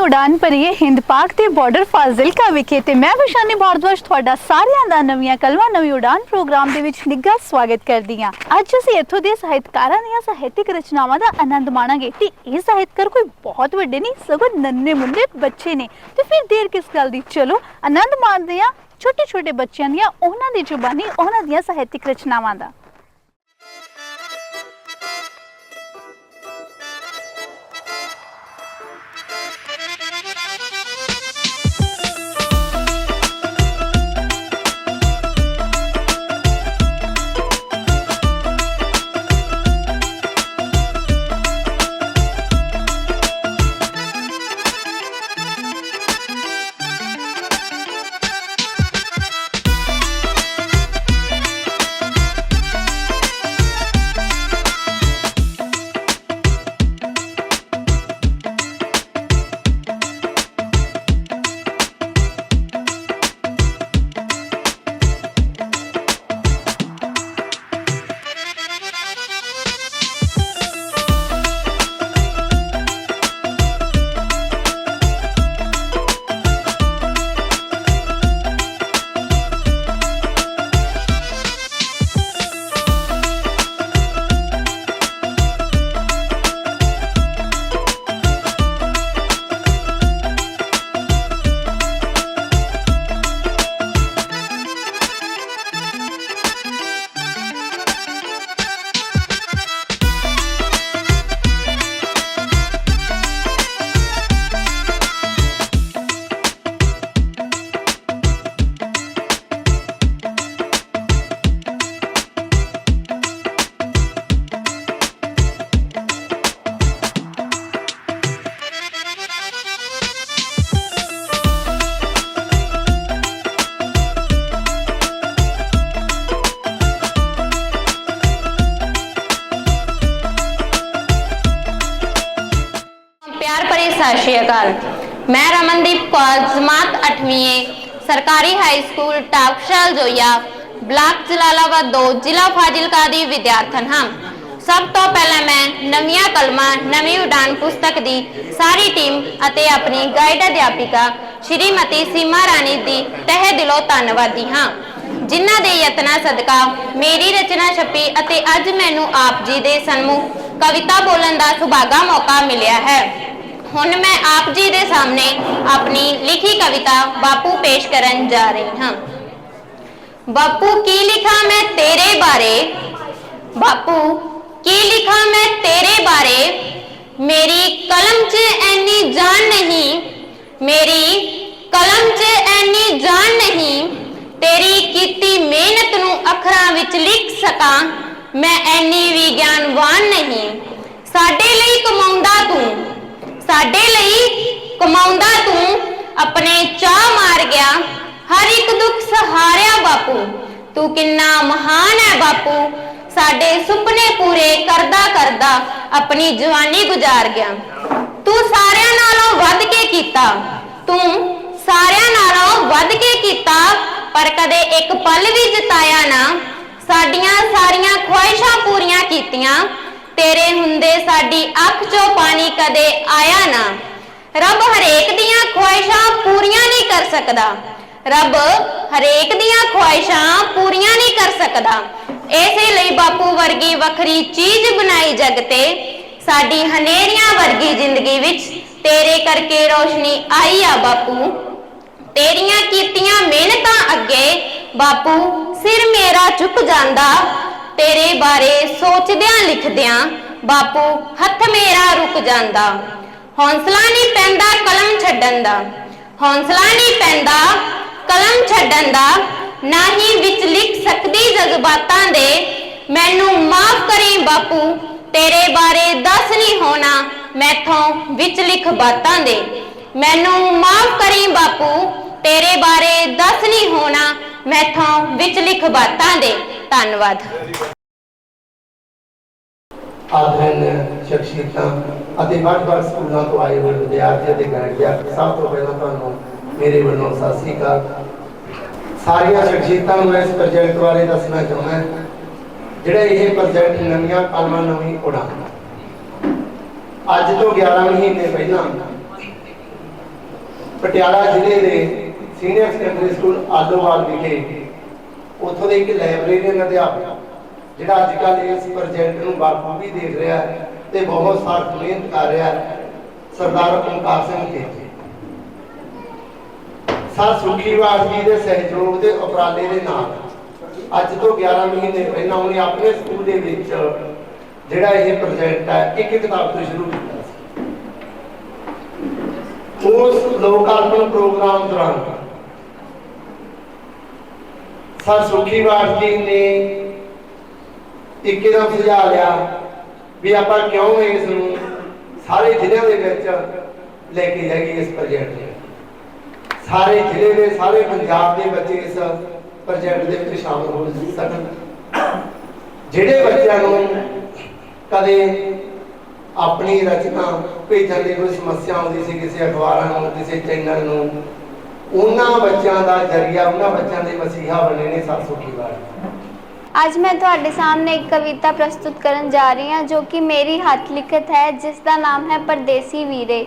ਉਡਾਨ ਭਰੀਏ ਹਿੰਦ ਪਾਕ ਦੇ ਬਾਰਡਰ ਫਾਜ਼ਿਲਕਾ ਵਿਖੇ ਤੇ ਮੈਂ ਵਿਸ਼ਾਨੀ ਭਾਰਦਵਾਜ ਤੁਹਾਡਾ ਸਾਰਿਆਂ ਦਾ ਨਵੀਆਂ ਕਲਮਾਂ, ਨਵੀਂ ਉਡਾਨ ਪ੍ਰੋਗਰਾਮ ਦੇ ਵਿੱਚ ਨਿੱਘਾ ਸਵਾਗਤ ਕਰਦੀ ਹਾਂ। ਅੱਜ ਅਸੀਂ ਇੱਥੋਂ ਦੇ ਸਾਹਿਤਕਾਰਾਂ ਦੀਆਂ ਸਾਹਿਤਿਕ ਰਚਨਾਵਾਂ ਦਾ ਆਨੰਦ ਮਾਣਾਂਗੇ। ਤੇ ਇਹ ਸਾਹਿਤਕਾਰ ਕੋਈ ਬਹੁਤ ਵੱਡੇ ਨਹੀਂ, ਸਗੋਂ ਨੰਨੇ ਮੁੰਨੇ ਬੱਚੇ ਨੇ। ਤੇ ਫਿਰ ਦੇਰ ਕਿਸ ਗੱਲ ਦੀ? ਚਲੋ, ਆਨੰਦ ਮਾਣਦੇ ਆ ਛੋਟੇ ਛੋਟੇ ਬੱਚਿਆਂ ਦੀਆਂ, ਉਹਨਾਂ ਦੀ ਜ਼ੁਬਾਨੀ, ਉਹਨਾਂ ਦੀਆਂ ਸਾਹਿਤਿਕ ਰਚਨਾਵਾਂ ਦਾ। ਸਰਕਾਰੀ ਹਾਈ ਸਕੂਲ ਟਾਕਸ਼ਾਲ ਜੋਇਆ ਬਲਾਕ ਜਲਾਲਾਬਾਦ 2 ਜ਼ਿਲ੍ਹਾ ਫਾਜ਼ਿਲਕਾ ਦੀ ਵਿਦਿਆਰਥਣ ਹਾਂ। ਸਭ ਤੋਂ ਪਹਿਲਾਂ ਮੈਂ ਨਵੀਆਂ ਕਲਮਾਂ, ਨਵੀਂ ਉਡਾਨ ਪੁਸਤਕ ਦੀ ਸਾਰੀ ਟੀਮ ਅਤੇ ਆਪਣੀ ਗਾਈਡ ਅਧਿਆਪਿਕਾ ਸ਼੍ਰੀਮਤੀ ਸੀਮਾ ਰਾਣੀ ਦੀ ਤਹਿ ਦਿਲੋਂ ਧੰਨਵਾਦੀ ਹਾਂ। ਜਿਨ੍ਹਾਂ ਦੇ ਯਤਨਾਂ ਸਦਕਾ ਮੇਰੀ ਰਚਨਾ ਛਪੀ ਅਤੇ ਅੱਜ ਮੈਨੂੰ ਆਪ ਜੀ ਦੇ ਸਨਮੁਖ ਕਵਿਤਾ ਬੋਲਣ ਦਾ ਸੁਭਾਗਾ ਮੌਕਾ ਮਿਲਿਆ ਹੈ। ਹੁਣ ਮੈਂ ਆਪ ਜੀ ਦੇ ਸਾਹਮਣੇ ਆਪਣੀ ਲਿਖੀ ਕਵਿਤਾ ਬਾਪੂ ਪੇਸ਼ ਕਰਨ ਜਾ ਰਹੀ ਹਾਂ। ਬਾਪੂ ਕੀ ਲਿਖਾਂ ਮੈਂ ਤੇਰੇ ਬਾਰੇ? ਬਾਪੂ, ਕੀ ਲਿਖਾਂ ਮੈਂ ਤੇਰੇ ਬਾਰੇ? ਮੇਰੀ ਕਲਮ 'ਚ ਐਨੀ ਜਾਨ ਨਹੀਂ, ਮੇਰੀ ਕਲਮ 'ਚ ਐਨੀ ਜਾਨ ਨਹੀਂ, ਤੇਰੀ ਕੀਤੀ ਮਿਹਨਤ ਨੂੰ ਅੱਖਰਾਂ ਵਿੱਚ ਲਿਖ ਸਕਾਂ, ਮੈਂ ਐਨੀ ਵੀ ਗਿਆਨਵਾਨ ਨਹੀਂ। ਸਾਡੇ ਲਈ ਕਮਾਉਂਦਾ ਤੂੰ ਸਾਡੇ ਲਈ ਕਮਾਉਂਦਾ ਤੂੰ, ਆਪਣੇ ਚਾਹ ਮਾਰ ਗਿਆ, ਹਰ ਇੱਕ ਦੁੱਖ ਸਹਾਰਿਆ ਬਾਪੂ। ਤੂੰ ਕਿੰਨਾ ਮਹਾਨ ਹੈ ਬਾਪੂ, ਸਾਡੇ ਸੁਪਨੇ ਪੂਰੇ ਕਰਦਾ ਕਰਦਾ ਆਪਣੀ ਜਵਾਨੀ ਗੁਜ਼ਾਰ ਗਿਆ। ਤੂੰ ਸਾਰਿਆਂ ਨਾਲੋਂ ਵੱਧ ਕੇ ਕੀਤਾ, ਤੂੰ ਸਾਰਿਆਂ ਨਾਲੋਂ ਵੱਧ ਕੇ ਕੀਤਾ, ਪਰ ਕਦੇ ਇੱਕ ਪਲ ਵੀ ਜਿਤਾਇਆ ਨਾ। ਸਾਡੀਆਂ ਸਾਰੀਆਂ ਖੁਆਇਸ਼ਾਂ ਪੂਰੀਆਂ ਕੀਤੀਆਂ ਤੇਰੇ ਹੁੰਦੇ ਸਾਡੀ ਅੱਖ 'ਚੋਂ ਪਾਣੀ ਕਦੇ ਆਇਆ ਨਾ। ਰੱਬ ਹਰੇਕ ਦੀਆਂ ਖੁਆਇਸ਼ਾਂ ਪੂਰੀਆਂ ਨਹੀਂ ਕਰ ਸਕਦਾ। ਰੱਬ ਹਰੇਕ ਦੀਆਂ ਖੁਆਇਸ਼ਾਂ ਪੂਰੀਆਂ ਨਹੀਂ ਕਰ ਸਕਦਾ। ਇਸੇ ਲਈ ਬਾਪੂ ਵਰਗੀ ਵੱਖਰੀ ਚੀਜ਼ ਬਣਾਈ ਜਗ ਤੇ ਸਾਡੀ ਹਨੇਰੀਆਂ ਵਰਗੀ ਜ਼ਿੰਦਗੀ ਵਿੱਚ ਤੇਰੇ ਕਰਕੇ ਰੋਸ਼ਨੀ ਆਈ ਆ ਬਾਪੂ। ਤੇਰੀਆਂ ਕੀਤੀਆਂ ਮਿਹਨਤਾਂ ਅੱਗੇ ਬਾਪੂ ਸਿਰ ਮੇਰਾ ਝੁਕ ਜਾਂਦਾ। ਤੇਰੇ ਬਾਰੇ ਸੋਚਦਿਆਂ ਲਿਖਦਿਆਂ ਬਾਪੂ ਹੱਥ ਮੇਰਾ ਰੁਕ ਜਾਂਦਾ। ਹੌਸਲਾ ਨਹੀਂ ਪੈਂਦਾ ਕਲਮ ਛੱਡਣ ਦਾ। ਹੌਸਲਾ ਨਹੀਂ ਪੈਂਦਾ ਕਲਮ ਛੱਡਣ ਦਾ। ਨਾ ਹੀ ਵਿੱਚ ਲਿਖ ਸਕਦੀ ਜਜ਼ਬਾਤਾਂ ਦੇ। ਮੈਨੂੰ ਮਾਫ ਕਰੀ ਬਾਪੂ, ਤੇਰੇ ਬਾਰੇ ਦੱਸ ਨਹੀਂ ਹੋਣਾ ਮੈਥੋਂ ਵਿੱਚ ਲਿਖ ਬਾਤਾਂ ਦੇ। ਮੈਨੂੰ ਮਾਫ ਕਰੀ ਬਾਪੂ, ਤੇਰੇ ਬਾਰੇ ਦੱਸ ਨਹੀਂ ਹੋਣਾ ਮੈਥੋਂ ਵਿੱਚ ਲਿਖ ਬਾਤਾਂ ਦੇ। ਧੰਨਵਾਦ। ਆਦਰਨ ਸ਼ਖਸੀਅਤਾਂ ਅਤੇ ਵੱਖ-ਵੱਖ ਸਕੂਲਾਂ ਤੋਂ ਆਏ ਹੋਏ ਵਿਦਿਆਰਥੀ ਅਤੇ ਗੈਰ ਸਭ ਤੋਂ ਪਹਿਲਾਂ ਤੁਹਾਨੂੰ ਮੇਰੇ ਵੱਲੋਂ ਸਤਿ ਸ੍ਰੀ ਅਕਾਲ। ਸਾਰੀਆਂ ਸ਼ਖਸੀਅਤਾਂ ਨੂੰ ਇਸ ਪ੍ਰੋਜੈਕਟ ਬਾਰੇ ਦੱਸਣਾ ਚਾਹੁੰਦਾ ਜਿਹੜਾ ਇਹ ਪ੍ਰੋਜੈਕਟ ਨਵੀਆਂ ਕਲਮਾਂ ਨਵੀਂ ਉਡਾਨ। ਅੱਜ ਤੋਂ 11 ਮਹੀਨੇ ਪਹਿਲਾਂ ਪਟਿਆਲਾ ਜ਼ਿਲ੍ਹੇ ਦੇ ਸੀਨੀਅਰ ਸੈਕੰਡਰੀ ਸਕੂਲ ਆਲੋਵਾਲ ਵਿਖੇ ਉੱਥੋਂ ਦੇ ਇੱਕ ਲਾਇਬ੍ਰੇਰੀਅਨ ਅਧਿਆਪਕ, ਜਿਹੜਾ ਅੱਜ ਕੱਲ੍ਹ ਇਸ ਪ੍ਰੋਜੈਕਟ ਨੂੰ ਬਾਖੂਬੀ ਦੇਖ ਰਿਹਾ ਹੈ ਤੇ ਬਹੁਤ ਸਖਤ ਮਿਹਨਤ ਕਰ ਰਿਹਾ ਹੈ, ਸਰਦਾਰ ਓਮਕਾਰ ਸਿੰਘ ਖੇਤੀ ਸਰ ਸੁਖੀਵਾਸ ਜੀ ਦੇ ਸਹਿਯੋਗ ਦੇ ਉਪਰਾਲੇ ਦੇ ਨਾਲ ਅੱਜ ਤੋਂ 11 ਮਹੀਨੇ ਪਹਿਲਾਂ ਉਹਨੇ ਆਪਣੇ ਸਕੂਲ ਦੇ ਵਿੱਚ ਜਿਹੜਾ ਇਹ ਪ੍ਰੋਜੈਕਟ ਹੈ, ਇੱਕ ਕਿਤਾਬ ਤੋਂ ਸ਼ੁਰੂ ਕੀਤਾ ਸੀ। ਉਸ ਲੋਕ ਪ੍ਰੋਗਰਾਮ ਦੌਰਾਨ ਸਰ ਸੁਖੀਵਾਸ ਜੀ ਨੇ ਇੱਕਦਮ ਸੁਝਾ ਲਿਆ ਵੀ ਆਪਾਂ ਕਿਉਂ ਇਸ ਨੂੰ ਸਾਰੇ ਜ਼ਿਲ੍ਹਿਆਂ ਦੇ ਵਿੱਚ ਲੈ ਕੇ ਜਾਈਏ ਇਸ ਪ੍ਰੋਜੈਕਟ ਨੂੰ? ਸਾਰੇ ਜ਼ਿਲ੍ਹੇ ਦੇ, ਸਾਰੇ ਪੰਜਾਬ ਦੇ ਬੱਚੇ ਇਸ ਪ੍ਰੋਜੈਕਟ ਦੇ ਵਿੱਚ ਸ਼ਾਮਲ ਹੋ ਸਕਣ। ਜਿਹੜੇ ਬੱਚਿਆਂ ਨੂੰ ਕਦੇ ਆਪਣੀ ਰਚਨਾ ਭੇਜਣ ਦੀ ਕੋਈ ਸਮੱਸਿਆ ਆਉਂਦੀ ਸੀ, ਕਿਸੇ ਅਖਬਾਰਾਂ ਨੂੰ, ਕਿਸੇ ਚੈਨਲ ਨੂੰ ਉਹਨਾਂ ਬੱਚਿਆਂ ਦਾ ਜਰੀਆ, ਉਹਨਾਂ ਬੱਚਿਆਂ ਦੇ ਮਸੀਹਾ ਬਣੇ ਨੇ ਸਤ ਸੁਖੀ ਵਾਰ। ਅੱਜ ਮੈਂ ਤੁਹਾਡੇ ਸਾਹਮਣੇ ਇੱਕ ਕਵਿਤਾ ਪ੍ਰਸਤੁਤ ਕਰਨ ਜਾ ਰਹੀ ਹਾਂ, ਜੋ ਕਿ ਮੇਰੀ ਹੱਥ ਲਿਖਤ ਹੈ, ਜਿਸ ਦਾ ਨਾਮ ਹੈ ਪਰਦੇਸੀ ਵੀਰੇ।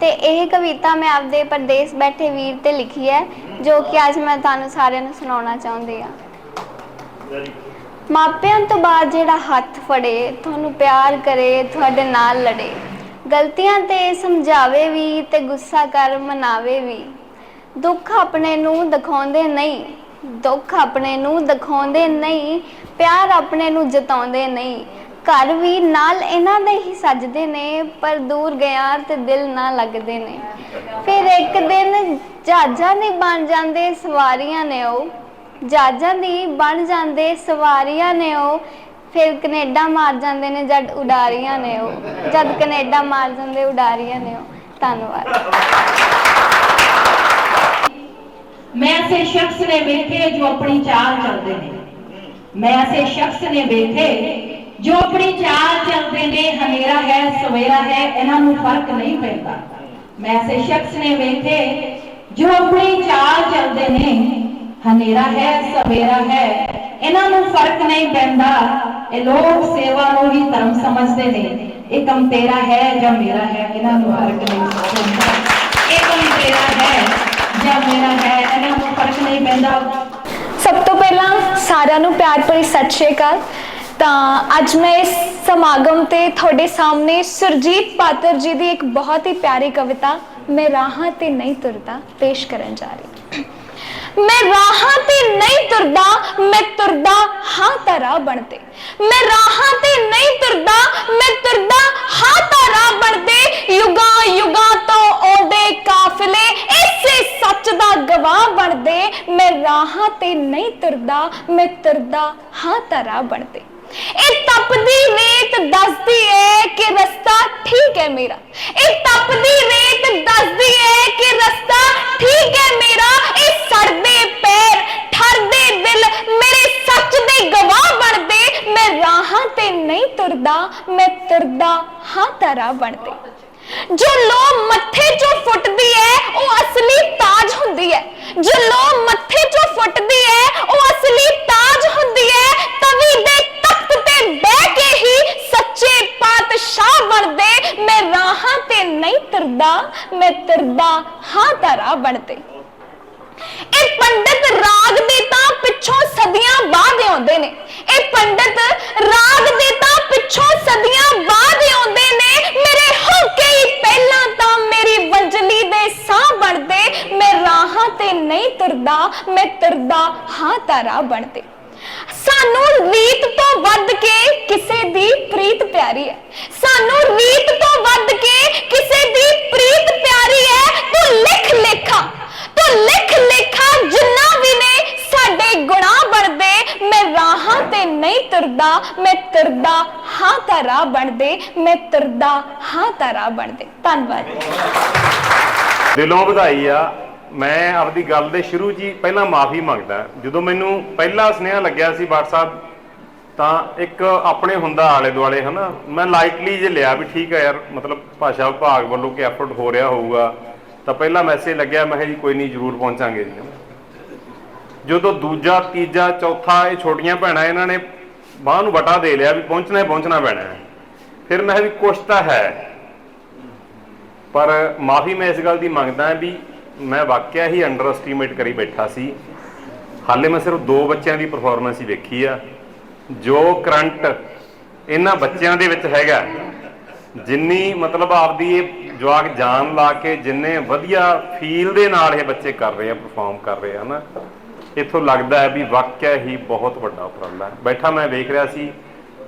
ਤੇ ਇਹ ਕਵਿਤਾ ਮੈਂ ਆਪਦੇ ਪਰਦੇਸ ਬੈਠੇ ਵੀਰ ਤੇ ਲਿਖੀ ਹੈ, ਜੋ ਕਿ ਅੱਜ ਮੈਂ ਤੁਹਾਨੂੰ ਸਾਰਿਆਂ ਨੂੰ ਸੁਣਾਉਣਾ ਚਾਹੁੰਦੀ ਹਾਂ। ਮਾਪਿਆਂ ਤੋਂ ਬਾਅਦ ਜਿਹੜਾ ਹੱਥ ਫੜੇ, ਤੁਹਾਨੂੰ ਪਿਆਰ ਕਰੇ, ਤੁਹਾਡੇ ਨਾਲ ਲੜੇ। ਗਲਤੀਆਂ ਤੇ ਸਮਝਾਵੇ ਵੀ ਤੇ ਗੁੱਸਾ ਕਰ ਮਨਾਵੇ ਵੀ। ਦੁੱਖ ਆਪਣੇ ਨੂੰ ਦਿਖਾਉਂਦੇ ਨਹੀਂ, ਦੁੱਖ ਆਪਣੇ ਨੂੰ ਦਿਖਾਉਂਦੇ ਨਹੀਂ, ਪਿਆਰ ਆਪਣੇ ਨੂੰ ਜਤਾਉਂਦੇ ਨਹੀਂ। ਘਰ ਵੀ ਨਾਲ ਇਹਨਾਂ ਦੇ ਹੀ ਸੱਜਦੇ ਨੇ, ਪਰ ਦੂਰ ਗਿਆ ਤੇ ਦਿਲ ਨਾ ਲੱਗਦੇ ਨੇ। ਫਿਰ ਇੱਕ ਦਿਨ ਜਹਾਜ਼ਾਂ ਦੇ ਬਣ ਜਾਂਦੇ ਸਵਾਰੀਆਂ ਨੇ ਉਹ। ਜਹਾਜ਼ਾਂ ਦੀ ਬਣ ਜਾਂਦੇ ਸਵਾਰੀਆਂ ਨੇ ਉਹ। ਫਿਰ ਕੈਨੇਡਾ ਮਾਰ ਜਾਂਦੇ ਨੇ ਜਦ ਉਡਾਰੀਆਂ ਨੇ ਉਹ। ਜਦ ਕੈਨੇਡਾ ਮਾਰ ਜਾਂਦੇ ਉਡਾਰੀਆਂ ਨੇ ਉਹ। ਧੰਨਵਾਦ। ਮੈਂ ਐਸੇ ਸ਼ਖਸ ਨੇ ਵੇਖੇ ਜੋ ਆਪਣੀ ਚਾਲ ਚੱਲਦੇ ਨੇ। ਮੈਂ ਐਸੇ ਸ਼ਖਸ ਨੇ ਵੇਖੇ ਜੋ ਆਪਣੀ ਚਾਲ ਚੱਲਦੇ ਨੇ, ਹਨੇਰਾ ਹੈ, ਸਵੇਰਾ ਹੈ, ਇਹਨਾਂ ਨੂੰ ਫ਼ਰਕ ਨਹੀਂ ਪੈਂਦਾ। ਮੈਂ ਐਸੇ ਸ਼ਖਸ ਨੇ ਵੇਖੇ ਜੋ ਆਪਣੀ ਚਾਲ ਚੱਲਦੇ ਨੇ, ਹਨੇਰਾ ਹੈ, ਸਵੇਰਾ ਹੈ, ਇਹਨਾਂ ਨੂੰ ਫ਼ਰਕ ਨਹੀਂ ਪੈਂਦਾ। ਇਹ ਲੋਕ ਸੇਵਾ ਨੂੰ ਹੀ ਧਰਮ ਸਮਝਦੇ ਨੇ। ਇਹ ਕੰਮ ਤੇਰਾ ਹੈ ਜਾਂ ਮੇਰਾ ਹੈ, ਇਹਨਾਂ ਨੂੰ ਫ਼ਰਕ ਨਹੀਂ ਪੈਂਦਾ। ਇਹ ਕੰਮ ਤੇਰਾ ਹੈ। ਜਾਂ ਮੇਰਾ ਹੈ, ਇਹਨਾਂ ਨੂੰ ਫ਼ਰਕ ਨਹੀਂ ਪੈਂਦਾ ਸਭ ਤੋਂ ਪਹਿਲਾਂ ਸਾਰਿਆਂ ਨੂੰ ਪਿਆਰ ਭਰੀ ਸਤਿ ਸ਼੍ਰੀ ਅਕਾਲ ਤਾਂ ਅੱਜ ਮੈਂ ਇਸ ਸਮਾਗਮ ਤੇ ਤੁਹਾਡੇ ਸਾਹਮਣੇ ਸੁਰਜੀਤ ਪਾਤਰ ਜੀ ਦੀ ਇੱਕ ਬਹੁਤ ਹੀ ਪਿਆਰੀ ਕਵਿਤਾ, ਮੈਂ ਰਾਹਾਂ ਤੇ ਨਹੀਂ ਤੁਰਦਾ ਪੇਸ਼ ਕਰਨ ਜਾ ਰਹੀ ਹਾਂ। ਮੈਂ ਰਾਹਾਂ ਤੇ ਨਹੀਂ ਤੁਰਦਾ, ਮੈਂ ਤੁਰਦਾ ਹਾਂ ਤਾਰਾ ਬਣਦੇ। ਮੈਂ ਰਾਹਾਂ ਤੇ ਨਹੀਂ ਤੁਰਦਾ, ਮੈਂ ਤੁਰਦਾ ਹਾਂ ਤਾਰਾ ਬਣਦੇ। ਯੁਗਾਂ ਯੁਗਾਂ ਤੋਂ ਆਉਂਦੇ ਕਾਫਲੇ ਇਸੇ ਸੱਚ ਦਾ ਗਵਾਹ ਬਣਦੇ। ਮੈਂ ਰਾਹਾਂ ਤੇ ਨਹੀਂ ਤੁਰਦਾ, ਮੈਂ ਤੁਰਦਾ ਹਾਂ ਤਾਰਾ ਬਣਦੇ। ਇਹ ਤਪਦੀ ਰੇਤ ਦੱਸਦੀ ਏ ਕਿ ਰਸਤਾ ਠੀਕ ਹੈ ਮੇਰਾ। ਇਹ ਤਪਦੀ ਰੇਤ ਦੱਸਦੀ ਏ ਕਿ ਰਸਤਾ ਠੀਕ ਹੈ ਮੇਰਾ। ਇਹ ਸੜਦੇ ਪੈਰ, ਠਰਦੇ ਦਿਲ ਮੇਰੇ ਸੱਚ ਦੇ ਗਵਾਹ ਬਣਦੇ। ਮੈਂ ਰਾਹਾਂ ਤੇ ਨਹੀਂ ਤੁਰਦਾ, ਮੈਂ ਤੁਰਦਾ ਹਾਂ ਤਾਰਾ ਬਣਦੇ। ਜੋ ਲੋ ਮੱਥੇ ਚੋਂ ਫੁੱਟਦੀ ਹੈ, ਉਹ ਅਸਲੀ ਤਾਜ ਹੁੰਦੀ ਹੈ। ਜੋ ਲੋ ਮੱਥੇ ਚੋਂ ਫੁੱਟਦੀ ਹੈ, ਉਹ ਅਸਲੀ ਤਾਜ ਹੁੰਦੀ ਹੈ। ਤਵੀ ਦੇ ਤਖਤ ਤੇ ਬਹਿ ਕੇ ਹੀ ਸੱਚੇ ਪਾਤਸ਼ਾਹ ਬਣਦੇ। ਮੈਂ ਰਾਹਾਂ ਤੇ ਨਹੀਂ ਤੁਰਦਾ, ਮੈਂ ਤੁਰਦਾ ਹਾਂ ਤਾਰਾ ਬਣਦੇ। ਇਹ ਪੰਡਤ ਰਾਗ ਦੇ ਤਾਂ ਪਿੱਛੋਂ ਸਦੀਆਂ ਬਾਅਦ ਆਉਂਦੇ ਨੇ। ਇਹ ਪੰਡਤ ਰਾਗ ਦੇ ਤਾਂ ਪਿੱਛੋਂ ਸਦੀਆਂ ਬਾਅਦ ਆਉਂਦੇ ਨੇ। ਮੇਰੇ ਹੋਕੇ ਹੀ ਪਹਿਲਾਂ ਤਾਂ ਮੇਰੀ ਵੰਜਲੀ ਦੇ ਸਾਹ ਬਣਦੇ। ਮੈਂ ਰਾਹਾਂ ਤੇ ਨਹੀਂ ਤੁਰਦਾ, ਮੈਂ ਤੁਰਦਾ ਹਾਂ ਤਾਰਾ ਬਣਦੇ। ਸਾਨੂੰ ਰੀਤ ਤੋਂ ਵੱਧ ਕੇ ਕਿਸੇ ਦੀ ਪ੍ਰੀਤ ਪਿਆਰੀ ਹੈ। ਸਾਨੂੰ ਰੀਤ ਤੋਂ ਵੱਧ ਕੇ ਕਿਸੇ ਦੀ ਪ੍ਰੀਤ ਪਿਆਰੀ ਹੈ। ਤੂੰ ਲਿਖ ਲੇਖਾ। ਤੂੰ ਲਿਖ ਲੇਖਾ ਜਿੰਨਾ ਵੀ ਨੇ ਸਾਡੇ ਗੁਨਾਹ ਬਣਦੇ, ਮੈਂ ਰਾਹਾਂ ਤੇ ਨਹੀਂ ਤੁਰਦਾ, ਮੈਂ ਤੁਰਦਾ ਹਾਂ ਤਾਰਾ ਬਣਦੇ, ਮੈਂ ਤੁਰਦਾ ਹਾਂ ਤਾਰਾ ਬਣਦੇ। ਧੰਨਵਾਦ। ਦਿਲੋਂ ਵਧਾਈ ਆ। ਮੈਂ ਆਪਦੀ ਗੱਲ ਦੇ ਸ਼ੁਰੂ 'ਚ ਪਹਿਲਾਂ ਮਾਫੀ ਮੰਗਦਾ। ਜਦੋਂ ਮੈਨੂੰ ਪਹਿਲਾ ਸੁਨੇਹਾ ਲੱਗਿਆ ਸੀ WhatsApp ਤਾਂ ਇੱਕ ਆਪਣੇ ਹੁੰਦਾ ਆਲੇ ਦੁਆਲੇ, ਹਨਾ? ਮੈਂ ਲਾਈਟਲੀ ਜੇ ਲਿਆ ਵੀ ਠੀਕ ਆ ਯਾਰ, ਮਤਲਬ ਭਾਸ਼ਾ ਵਿਭਾਗ ਵੱਲੋਂ ਕਿ ਐਫਰਟ ਹੋ ਰਿਹਾ ਹੋਊਗਾ। ਤਾਂ ਪਹਿਲਾ ਮੈਸੇਜ ਲੱਗਿਆ, ਮੈਂ ਕਿਹਾ ਜੀ, ਕੋਈ ਨਹੀਂ, ਜ਼ਰੂਰ ਪਹੁੰਚਾਂਗੇ ਜੀ। ਜਦੋਂ ਦੂਜਾ, ਤੀਜਾ, ਚੌਥਾ, ਇਹ ਛੋਟੀਆਂ ਭੈਣਾਂ ਇਹਨਾਂ ਨੇ ਬਾਹ ਨੂੰ ਵਟਾ ਦੇ ਲਿਆ ਵੀ ਪਹੁੰਚਣਾ ਹੀ ਪਹੁੰਚਣਾ ਪੈਣਾ ਹੈ। ਫਿਰ ਮੈਂ ਕਿਹਾ ਵੀ ਕੁਛ ਤਾਂ ਹੈ। ਪਰ ਮਾਫੀ ਮੈਂ ਇਸ ਗੱਲ ਦੀ ਮੰਗਦਾ ਹਾਂ ਵੀ ਮੈਂ ਵਾਕਿਆ ਹੀ ਅੰਡਰ ਐਸਟੀਮੇਟ ਕਰੀ ਬੈਠਾ ਸੀ। ਹਾਲੇ ਮੈਂ ਸਿਰਫ ਦੋ ਬੱਚਿਆਂ ਦੀ ਪਰਫਾਰਮੈਂਸ ਹੀ ਵੇਖੀ ਆ। ਜੋ ਕਰੰਟ ਇਹਨਾਂ ਬੱਚਿਆਂ ਦੇ ਵਿੱਚ ਹੈਗਾ ਜਿੰਨੀ ਮਤਲਬ ਆਪਦੀ ਇਹ ਜਵਾਕ ਜਾਨ ਲਾ ਕੇ ਜਿੰਨੇ ਵਧੀਆ ਫੀਲ ਦੇ ਨਾਲ ਇਹ ਬੱਚੇ ਕਰ ਰਹੇ ਆ ਪਰਫਾਰਮ ਕਰ ਰਹੇ ਆ ਨਾ ਇੱਥੋਂ ਲੱਗਦਾ ਹੈ ਵੀ ਵਾਕਿਆ ਹੀ ਬਹੁਤ ਵੱਡਾ ਉਪਰਾਲਾ ਹੈ ਬੈਠਾ ਮੈਂ ਵੇਖ ਰਿਹਾ ਸੀ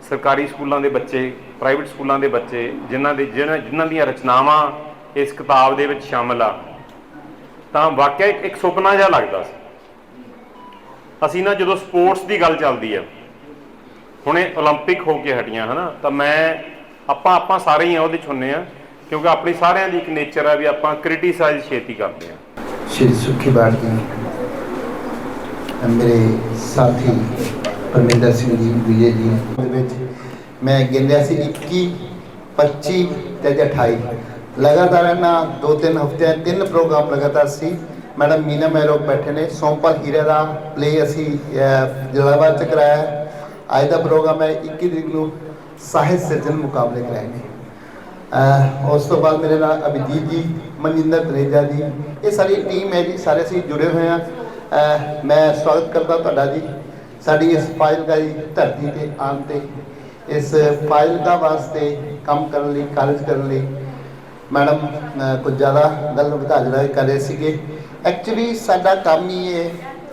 ਸਰਕਾਰੀ ਸਕੂਲਾਂ ਦੇ ਬੱਚੇ ਪ੍ਰਾਈਵੇਟ ਸਕੂਲਾਂ ਦੇ ਬੱਚੇ ਜਿਨ੍ਹਾਂ ਦੇ ਜਿਹਨਾਂ ਜਿਨ੍ਹਾਂ ਦੀਆਂ ਰਚਨਾਵਾਂ ਇਸ ਕਿਤਾਬ ਦੇ ਵਿੱਚ ਸ਼ਾਮਲ ਆ ਤਾਂ ਵਾਕਿਆ ਇੱਕ ਇੱਕ ਸੁਪਨਾ ਜਿਹਾ ਲੱਗਦਾ ਸੀ ਅਸੀਂ ਨਾ ਜਦੋਂ ਸਪੋਰਟਸ ਦੀ ਗੱਲ ਚੱਲਦੀ ਆ ਹੁਣੇ 올림픽 ਹੋ ਕੇ ਹਟੀਆਂ ਹਨਾ ਤਾਂ ਮੈਂ ਆਪਾਂ ਆਪਾਂ ਸਾਰੇ ਹੀ ਆ ਉਹਦੇ ਚ ਹੁੰਨੇ ਆ ਕਿਉਂਕਿ ਆਪਣੀ ਸਾਰਿਆਂ ਦੀ ਇੱਕ ਨੇਚਰ ਆ ਵੀ ਆਪਾਂ ਕ੍ਰਿਟਿਸਾਈਜ਼ ਛੇਤੀ ਕਰਦੇ ਆ। ਸ਼੍ਰੀ ਸੁਖੀ ਬਾਟੀ ਮੇਰੇ ਸਾਥੀ ਪਰਮਿੰਦਰ ਸਿੰਘ ਜੀ ਵਿਜੇ ਜੀ ਦੇ ਵਿੱਚ ਮੈਂ ਗਿਣਿਆ ਸੀ 21 25 ਤੇ ਅੱਜ 28 ਲਗਾਤਾਰ ਨਾ ਦੋ ਤਿੰਨ ਹਫ਼ਤੇ ਤਿੰਨ ਪ੍ਰੋਗਰਾਮ ਲਗਾਤਾਰ ਸੀ। ਮੈਡਮ ਮੀਨਾ ਮੈਰੋ ਬੈਠੇ ਨੇ ਸੋਮਪਲ ਹੀਰੇ ਦਾ ਪਲੇ ਅਸੀਂ ਅਹ, ਜਲਾਲਾਬਾਦ ਚ ਕਰਾਇਆ। ਅੱਜ ਦਾ ਪ੍ਰੋਗਰਾਮ ਹੈ 21 ਤਰੀਕ ਨੂੰ ਸਾਹਿਤ ਸਿਰਜਣ ਮੁਕਾਬਲੇ ਕਰਾਏ ਨੇ। ਉਸ ਤੋਂ ਬਾਅਦ ਮੇਰੇ ਨਾਲ ਅਭਿਜੀਤ ਜੀ, ਮਨਿੰਦਰ ਤਨੇਜਾ ਜੀ, ਇਹ ਸਾਰੀ ਟੀਮ ਹੈ ਜੀ, ਸਾਰੇ ਅਸੀਂ ਜੁੜੇ ਹੋਏ ਹਾਂ। ਮੈਂ ਸਵਾਗਤ ਕਰਦਾ ਤੁਹਾਡਾ ਜੀ, ਸਾਡੀ ਇਸ ਫਾਈਲਕਾ ਦੀ ਧਰਤੀ ਤੇ ਆਉਣ ਤੇ, ਇਸ ਫਾਈਲਕਾ ਵਾਸਤੇ ਕੰਮ ਕਰਨ ਲਈ ਕਾਰਜ ਕਰਨ ਲਈ। ਮੈਡਮ ਕੁਝ ਜ਼ਿਆਦਾ ਗੱਲ ਵਧਾ ਜਿਹੜਾ ਕਰ ਰਹੇ ਸੀਗੇ। ਐਕਚੁਅਲੀ ਸਾਡਾ ਕੰਮ ਹੀ ਹੈ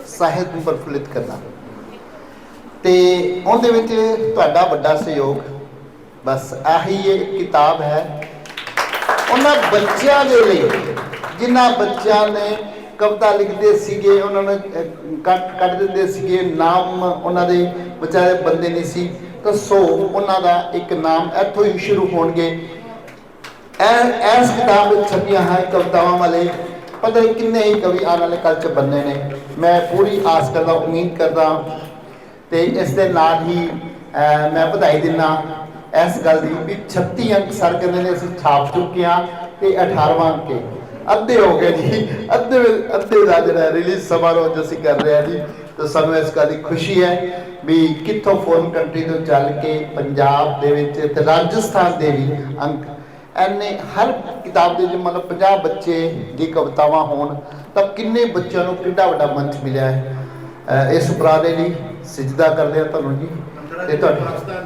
ਸਾਹਿਤ ਨੂੰ ਪ੍ਰਫੁੱਲਿਤ ਕਰਨਾ। ਤੇ ਉਹਦੇ ਵਿੱਚ ਤੁਹਾਡਾ ਵੱਡਾ ਸਹਿਯੋਗ ਬਸ ਆਹੀ ਇਹ ਕਿਤਾਬ ਹੈ। ਉਹਨਾਂ ਬੱਚਿਆਂ ਦੇ ਲਈ, ਜਿਨ੍ਹਾਂ ਬੱਚਿਆਂ ਨੇ ਕਵਿਤਾ ਲਿਖਦੇ ਸੀਗੇ, ਉਹਨਾਂ ਨੇ ਕੱਟ ਕੱਢ ਦਿੰਦੇ ਸੀਗੇ, ਨਾਮ ਉਹਨਾਂ ਦੇ ਵਿਚਾਰੇ ਬੰਦੇ ਨਹੀਂ ਸੀ। ਤਾਂ ਸੋ ਉਹਨਾਂ ਦਾ ਇੱਕ ਨਾਮ ਇੱਥੋਂ ਹੀ ਸ਼ੁਰੂ ਹੋਣਗੇ। ਐ ਇਸ ਕਿਤਾਬ ਵਿੱਚ ਛਪੀਆਂ ਹੈ ਕਵਿਤਾਵਾਂ ਵਾਲੇ, ਪਤਾ ਨਹੀਂ ਕਿੰਨੇ ਹੀ ਕਵੀ ਆਉਣ ਵਾਲੇ ਕੱਲ ਚ ਬੰਨੇ ਨੇ। ਮੈਂ ਪੂਰੀ ਆਸ ਕਰਦਾ, ਉਮੀਦ ਕਰਦਾ ਤੇ ਇਸ ਦੇ ਨਾਲ ਹੀ ਮੈਂ ਵਧਾਈ ਦਿੰਦਾ। ਇਸ ਗੱਲ ਦੀ ਵੀ 36 ਅੰਕ ਸਰ ਕਹਿੰਦੇ ਨੇ ਅਸੀਂ ਛਾਪ ਚੁੱਕੇ ਹਾਂ ਤੇ 18ਵਾਂ ਅੰਕ ਅੱਧੇ ਹੋ ਗਏ ਜੀ। ਅੱਧੇ ਅੱਧੇ ਦਾ ਜਿਹੜਾ ਰਿਲੀਜ਼ ਸਮਾਰੋਹ ਜੋ ਅਸੀਂ ਕਰ ਰਹੇ ਹਾਂ ਜੀ। ਤਾਂ ਸਾਨੂੰ ਇਸ ਗੱਲ ਦੀ ਖੁਸ਼ੀ ਹੈ ਵੀ ਕਿੱਥੋਂ ਫੋਰਨ ਕੰਟਰੀ ਤੋਂ ਚੱਲ ਕੇ ਪੰਜਾਬ ਦੇ ਵਿੱਚ ਤੇ ਰਾਜਸਥਾਨ ਦੇ ਵੀ ਅੰਕ ਐਨੇ ਹਰ ਕਿਤਾਬ ਦੇ ਵਿੱਚ ਮਤਲਬ 50 ਬੱਚੇ ਦੀ ਕਵਿਤਾਵਾਂ ਹੋਣ ਤਾਂ ਕਿੰਨੇ ਬੱਚਿਆਂ ਨੂੰ ਕਿੰਨਾ ਵੱਡਾ ਮੰਚ ਮਿਲਿਆ ਹੈ। ਅਹ ਇਸ ਉਪਰਾਲੇ ਲਈ ਸਿਜਦਾ ਕਰਦੇ ਆ ਤੁਹਾਨੂੰ ਜੀ। ਤੇ ਤੁਹਾਡਾ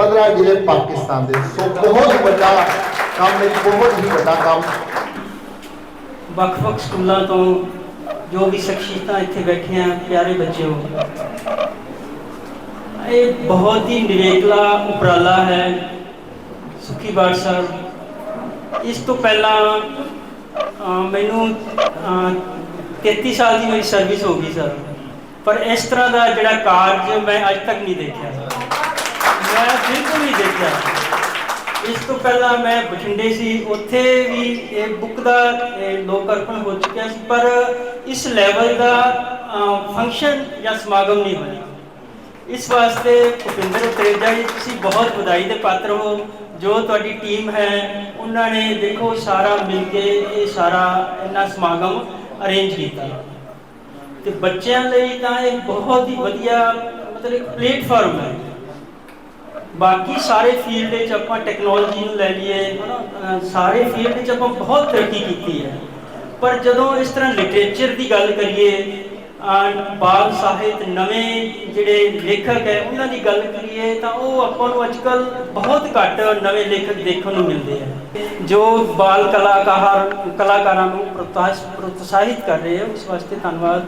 15 ਜ਼ਿਲ੍ਹੇ ਪਾਕਿਸਤਾਨ ਦੇ। ਸੋ ਬਹੁਤ ਵੱਡਾ ਕੰਮ ਇੱਕ ਬਹੁਤ ਹੀ ਵੱਡਾ ਕੰਮ। ਵੱਖ-ਵੱਖ ਸਕੂਲਾਂ ਤੋਂ ਜੋ ਵੀ ਸ਼ਖਸੀਅਤਾਂ ਇੱਥੇ ਬੈਠੀਆਂ ਪਿਆਰੇ ਬੱਚਿਓ ਇਹ ਬਹੁਤ ਹੀ ਨਿਵੇਕਲਾ ਉਪਰਾਲਾ ਹੈ ਸੁਖੀ ਬਾੜ ਸਾਹਿਬ। ਇਸ ਤੋਂ ਪਹਿਲਾਂ ਮੈਨੂੰ ਅਹ, 33 ਸਾਲ ਦੀ ਮੇਰੀ ਸਰਵਿਸ ਹੋ ਗਈ ਸਰ ਪਰ ਇਸ ਤਰ੍ਹਾਂ ਦਾ ਜਿਹੜਾ ਕਾਰਜ ਮੈਂ ਅੱਜ ਤੱਕ ਨਹੀਂ ਦੇਖਿਆ। ਮੈਂ ਬਿਲਕੁਲ ਨਹੀਂ ਦੇਖਿਆ ਇਸ ਤੋਂ ਪਹਿਲਾਂ ਮੈਂ ਬਠਿੰਡੇ ਸੀ, ਉੱਥੇ ਵੀ ਇਹ ਬੁੱਕ ਦਾ ਲੋਕ ਅਰਪਣ ਹੋ ਚੁੱਕਿਆ ਸੀ, ਪਰ ਇਸ ਲੈਵਲ ਦਾ ਫੰਕਸ਼ਨ ਜਾਂ ਸਮਾਗਮ ਨਹੀਂ ਹੋਇਆ। ਇਸ ਵਾਸਤੇ ਭੁਪਿੰਦਰ ਤੇਜਾ ਜੀ, ਤੁਸੀਂ ਬਹੁਤ ਵਧਾਈ ਦੇ ਪਾਤਰ ਹੋ। ਜੋ ਤੁਹਾਡੀ ਟੀਮ ਹੈ, ਉਹਨਾਂ ਨੇ ਦੇਖੋ ਸਾਰਾ ਮਿਲ ਕੇ ਇਹ ਸਾਰਾ ਇਹਨਾਂ ਸਮਾਗਮ ਅਰੇਂਜ ਕੀਤਾ। ਤੇ ਬੱਚਿਆਂ ਲਈ ਤਾਂ ਇਹ ਬਹੁਤ ਹੀ ਵਧੀਆ ਮਤਲਬ ਪਲੇਟਫਾਰਮ ਹੈ। ਬਾਕੀ ਸਾਰੇ ਫੀਲਡ ਵਿੱਚ ਆਪਾਂ ਟੈਕਨੋਲੋਜੀ ਨੂੰ ਲੈ ਲਈਏ ਹਨਾ ਸਾਰੇ ਫੀਲਡ ਵਿੱਚ ਆਪਾਂ ਬਹੁਤ ਤਰੱਕੀ ਕੀਤੀ ਹੈ। ਪਰ ਜਦੋਂ ਇਸ ਤਰ੍ਹਾਂ ਲਿਟਰੇਚਰ ਦੀ ਗੱਲ ਕਰੀਏ ਬਾਲ ਸਾਹਿਤ ਨਵੇਂ ਜਿਹੜੇ ਲੇਖਕ ਹੈ, ਉਹਨਾਂ ਦੀ ਗੱਲ ਕਰੀਏ, ਤਾਂ ਉਹ ਆਪਾਂ ਨੂੰ ਅੱਜਕੱਲ ਬਹੁਤ ਘੱਟ ਨਵੇਂ ਲੇਖਕ ਦੇਖਣ ਨੂੰ ਮਿਲਦੇ ਹੈ। ਜੋ ਬਾਲ ਕਲਾਕਾਰ, ਕਲਾਕਾਰਾਂ ਨੂੰ ਪ੍ਰੋਤਸਾਹ- ਪ੍ਰੋਤਸਾਹਿਤ ਕਰ ਰਹੇ ਆ ਉਸ ਵਾਸਤੇ ਧੰਨਵਾਦ।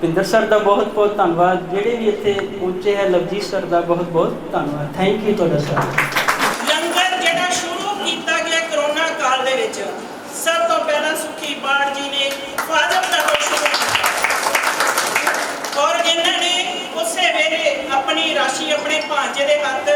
ਪਿੰਦਰ ਸਰ ਦਾ ਬਹੁਤ ਬਹੁਤ ਧੰਨਵਾਦ। ਜਿਹੜੇ ਵੀ ਇੱਥੇ ਪਹੁੰਚੇ ਹੈ, ਲਵਜੀਤ ਸਰ ਦਾ ਬਹੁਤ ਬਹੁਤ ਧੰਨਵਾਦ। ਥੈਂਕ ਯੂ ਤੁਹਾਡਾ ਸਰ। ਲੰਗਰ ਜਿਹੜਾ ਸ਼ੁਰੂ ਕੀਤਾ ਗਿਆ ਕਰੋਨਾ ਕਾਲ ਦੇ ਵਿੱਚ, ਸਭ ਤੋਂ ਪਹਿਲਾਂ ਸੁਖੀ ਬਾੜ ਜੀ ਨੇ ਫਾਜ਼ਲ ਨਗਰ ਸ਼ੁਰੂ ਔਰ ਇਹਨਾਂ ਨੇ ਉਸੇ ਵੇਲੇ ਆਪਣੀ ਰਾਸ਼ੀ, ਆਪਣੇ ਭਾਂਜੇ ਦੇ ਹੱਥ,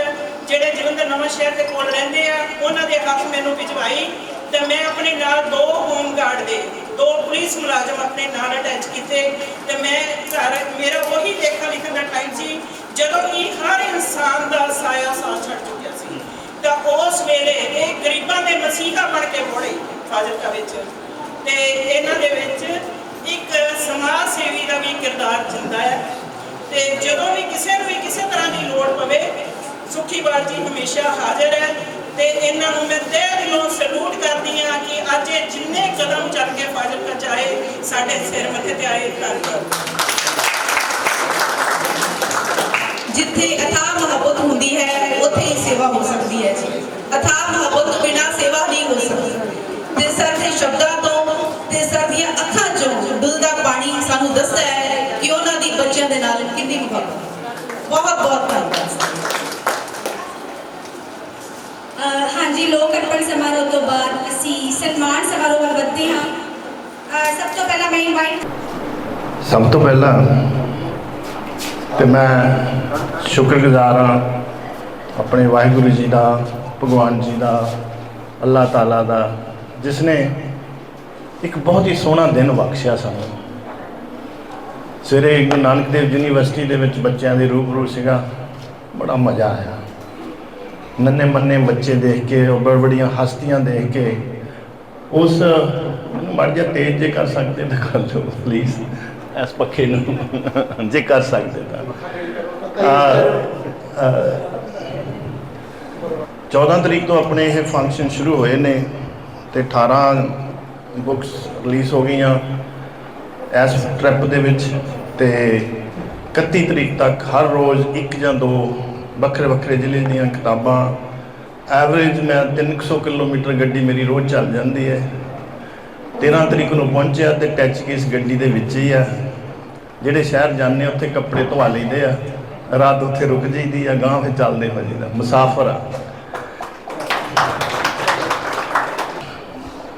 ਜਿਹੜੇ ਜਲੰਧਰ ਨਵਾਂ ਸ਼ਹਿਰ ਦੇ ਕੋਲ ਰਹਿੰਦੇ ਆ, ਉਹਨਾਂ ਦੇ ਹੱਥ ਮੈਨੂੰ ਭਿਜਵਾਈ। ਤੇ ਮੈਂ ਆਪਣੇ ਨਾਲ ਦੋ ਹੋਮ ਗਾਰਡ ਦੇ, ਦੋ ਪੁਲਿਸ ਮੁਲਾਜ਼ਮ ਆਪਣੇ ਨਾਲ ਅਟੈਚ ਕੀਤੇ ਤੇ ਮੈਂ ਘਰ ਮੇਰਾ ਉਹੀ ਲੇਖਾ ਲਿਖਣ ਦਾ ਟਾਈਮ ਸੀ, ਜਦੋਂ ਕਿ ਹਰ ਇਨਸਾਨ ਦਾ ਸਾਇਆ ਸਾਹ ਛੱਡ ਚੁੱਕਿਆ ਸੀ। ਤਾਂ ਉਸ ਵੇਲੇ ਇਹ ਗਰੀਬਾਂ ਦੇ ਮਸੀਹਾ ਬਣ ਕੇ ਮੋੜੇ ਫਾਜ਼ਿਲਕਾ ਵਿੱਚ। ਤੇ ਇਹਨਾਂ ਦੇ ਵਿੱਚ ਇੱਕ ਸਮਾਜ ਸੇਵੀ ਦਾ ਵੀ ਕਿਰਦਾਰ ਜਿੰਦਾ ਹੈ। ਤੇ ਜਦੋਂ ਵੀ ਕਿਸੇ ਨੂੰ ਵੀ ਕਿਸੇ ਤਰ੍ਹਾਂ ਦੀ ਲੋੜ ਪਵੇ, ਸੁਖੀ ਬਾਲ ਜੀ ਹਮੇਸ਼ਾ ਹਾਜ਼ਰ ਹੈ। ਤੇ ਇਹਨਾਂ ਨੂੰ ਮੈਂ ਤਹਿ ਦਿਲੋਂ ਸਲੂਟ ਕਰਦੀ ਆ ਕਿ ਅੱਜ ਇਹ ਜਿੰਨੇ ਕਦਮ ਚੱਲ ਕੇ ਫਾਜ਼ਿਲਕਾ ਚ ਸਾਡੇ ਸਿਰ ਮੱਥੇ ਤੇ ਆਏ। ਧੰਨਵਾਦ। ਜਿੱਥੇ ਅਥਾਹ ਮੁਹੱਬਤ ਹੁੰਦੀ ਹੈ, ਉੱਥੇ ਹੀ ਸੇਵਾ ਹੋ ਸਕਦੀ ਹੈ ਜੀ। ਅਥਾਹ ਮੁਹੱਬਤ ਤੋਂ ਬਿਨਾਂ ਸੇਵਾ ਨਹੀਂ ਹੋ ਸਕਦੀ। ਤੇ ਸਰ ਦੇ ਸ਼ਬਦਾਂ ਤੋਂ ਤੇ ਸਰ ਦੀਆਂ ਅੱਖਾਂ ਚੋਂ ਡੁੱਲਦਾ ਪਾਣੀ ਸਾਨੂੰ ਦੱਸਦਾ ਹੈ ਕਿ ਉਹਨਾਂ ਦੀ ਬੱਚਿਆਂ ਦੇ ਨਾਲ ਕਿੰਨੀ ਮੁਹੱਬਤ ਬਹੁਤ ਬਹੁਤ ਧੰਨਵਾਦ। ਹਾਂਜੀ, ਲੋਕ ਅਰਪਣ ਸਮਾਰੋਹ ਤੋਂ ਬਾਅਦ ਅਸੀਂ ਸਨਮਾਨ ਸਮਾਰੋਹ ਵੱਲ ਵਧਦੇ ਹਾਂ। ਸਭ ਤੋਂ ਪਹਿਲਾਂ ਮੈਂ ਇਨਵਾਈਟ ਸਭ ਤੋਂ ਪਹਿਲਾਂ ਤੇ ਮੈਂ ਸ਼ੁਕਰਗੁਜ਼ਾਰ ਹਾਂ ਆਪਣੇ ਵਾਹਿਗੁਰੂ ਜੀ ਦਾ, ਭਗਵਾਨ ਜੀ ਦਾ, ਅੱਲਾਹ ਤਾਲਾ ਦਾ, ਜਿਸ ਨੇ ਇੱਕ ਬਹੁਤ ਹੀ ਸੋਹਣਾ ਦਿਨ ਬਖਸ਼ਿਆ ਸਾਨੂੰ। ਸਵੇਰੇ ਗੁਰੂ ਨਾਨਕ ਦੇਵ ਯੂਨੀਵਰਸਿਟੀ ਦੇ ਵਿੱਚ ਬੱਚਿਆਂ ਦੇ ਰੂਬਰੂ ਸੀਗਾ, ਬੜਾ ਮਜ਼ਾ ਆਇਆ। ਨੰਨੇ ਮੰਨੇ ਬੱਚੇ ਦੇਖ ਕੇ ਉਹ ਬੜ ਬੜੀਆਂ ਹਸਤੀਆਂ ਦੇਖ ਕੇ ਉਸ ਮੜ ਜਾ ਤੇਜ਼ ਜੇ ਕਰ ਸਕਦੇ ਤਾਂ ਕਰ ਲਓ ਪਲੀਜ਼ ਇਸ ਪੱਖੇ ਨੂੰ ਜੇ ਕਰ ਸਕਦੇ ਤਾਂ। ਆ, ਆ, 14 ਤਰੀਕ ਤੋਂ ਆਪਣੇ ਇਹ ਫੰਕਸ਼ਨ ਸ਼ੁਰੂ ਹੋਏ ਨੇ ਤੇ 18 ਬੁੱਕਸ ਰਿਲੀਜ਼ ਹੋ ਗਈਆਂ ਇਸ ਟ੍ਰਿਪ ਦੇ ਵਿੱਚ ਤੇ 31 ਤਰੀਕ ਤੱਕ ਹਰ ਰੋਜ਼ ਇੱਕ ਜਾਂ ਦੋ ਵੱਖਰੇ ਵੱਖਰੇ ਜ਼ਿਲ੍ਹੇ ਦੀਆਂ ਕਿਤਾਬਾਂ। ਐਵਰੇਜ ਮੈਂ 300 ਕਿਲੋਮੀਟਰ ਗੱਡੀ ਮੇਰੀ ਰੋਜ਼ ਚੱਲ ਜਾਂਦੀ ਹੈ। 13 ਤਰੀਕ ਨੂੰ ਪਹੁੰਚਿਆ ਤੇ ਟੱਚ ਕੇਸ ਗੱਡੀ ਦੇ ਵਿੱਚ ਹੀ ਆ। ਜਿਹੜੇ ਸ਼ਹਿਰ ਜਾਂਦੇ ਆ, ਉੱਥੇ ਕੱਪੜੇ ਧਵਾ ਲਈਦੇ ਆ। ਰਾਤ ਉੱਥੇ ਰੁਕ ਜਾਈਦੀ ਆ ਗਾਂਹ ਫਿਰ ਚੱਲਦੇ ਹੋ ਜੀਦਾ ਮੁਸਾਫਰ ਆ।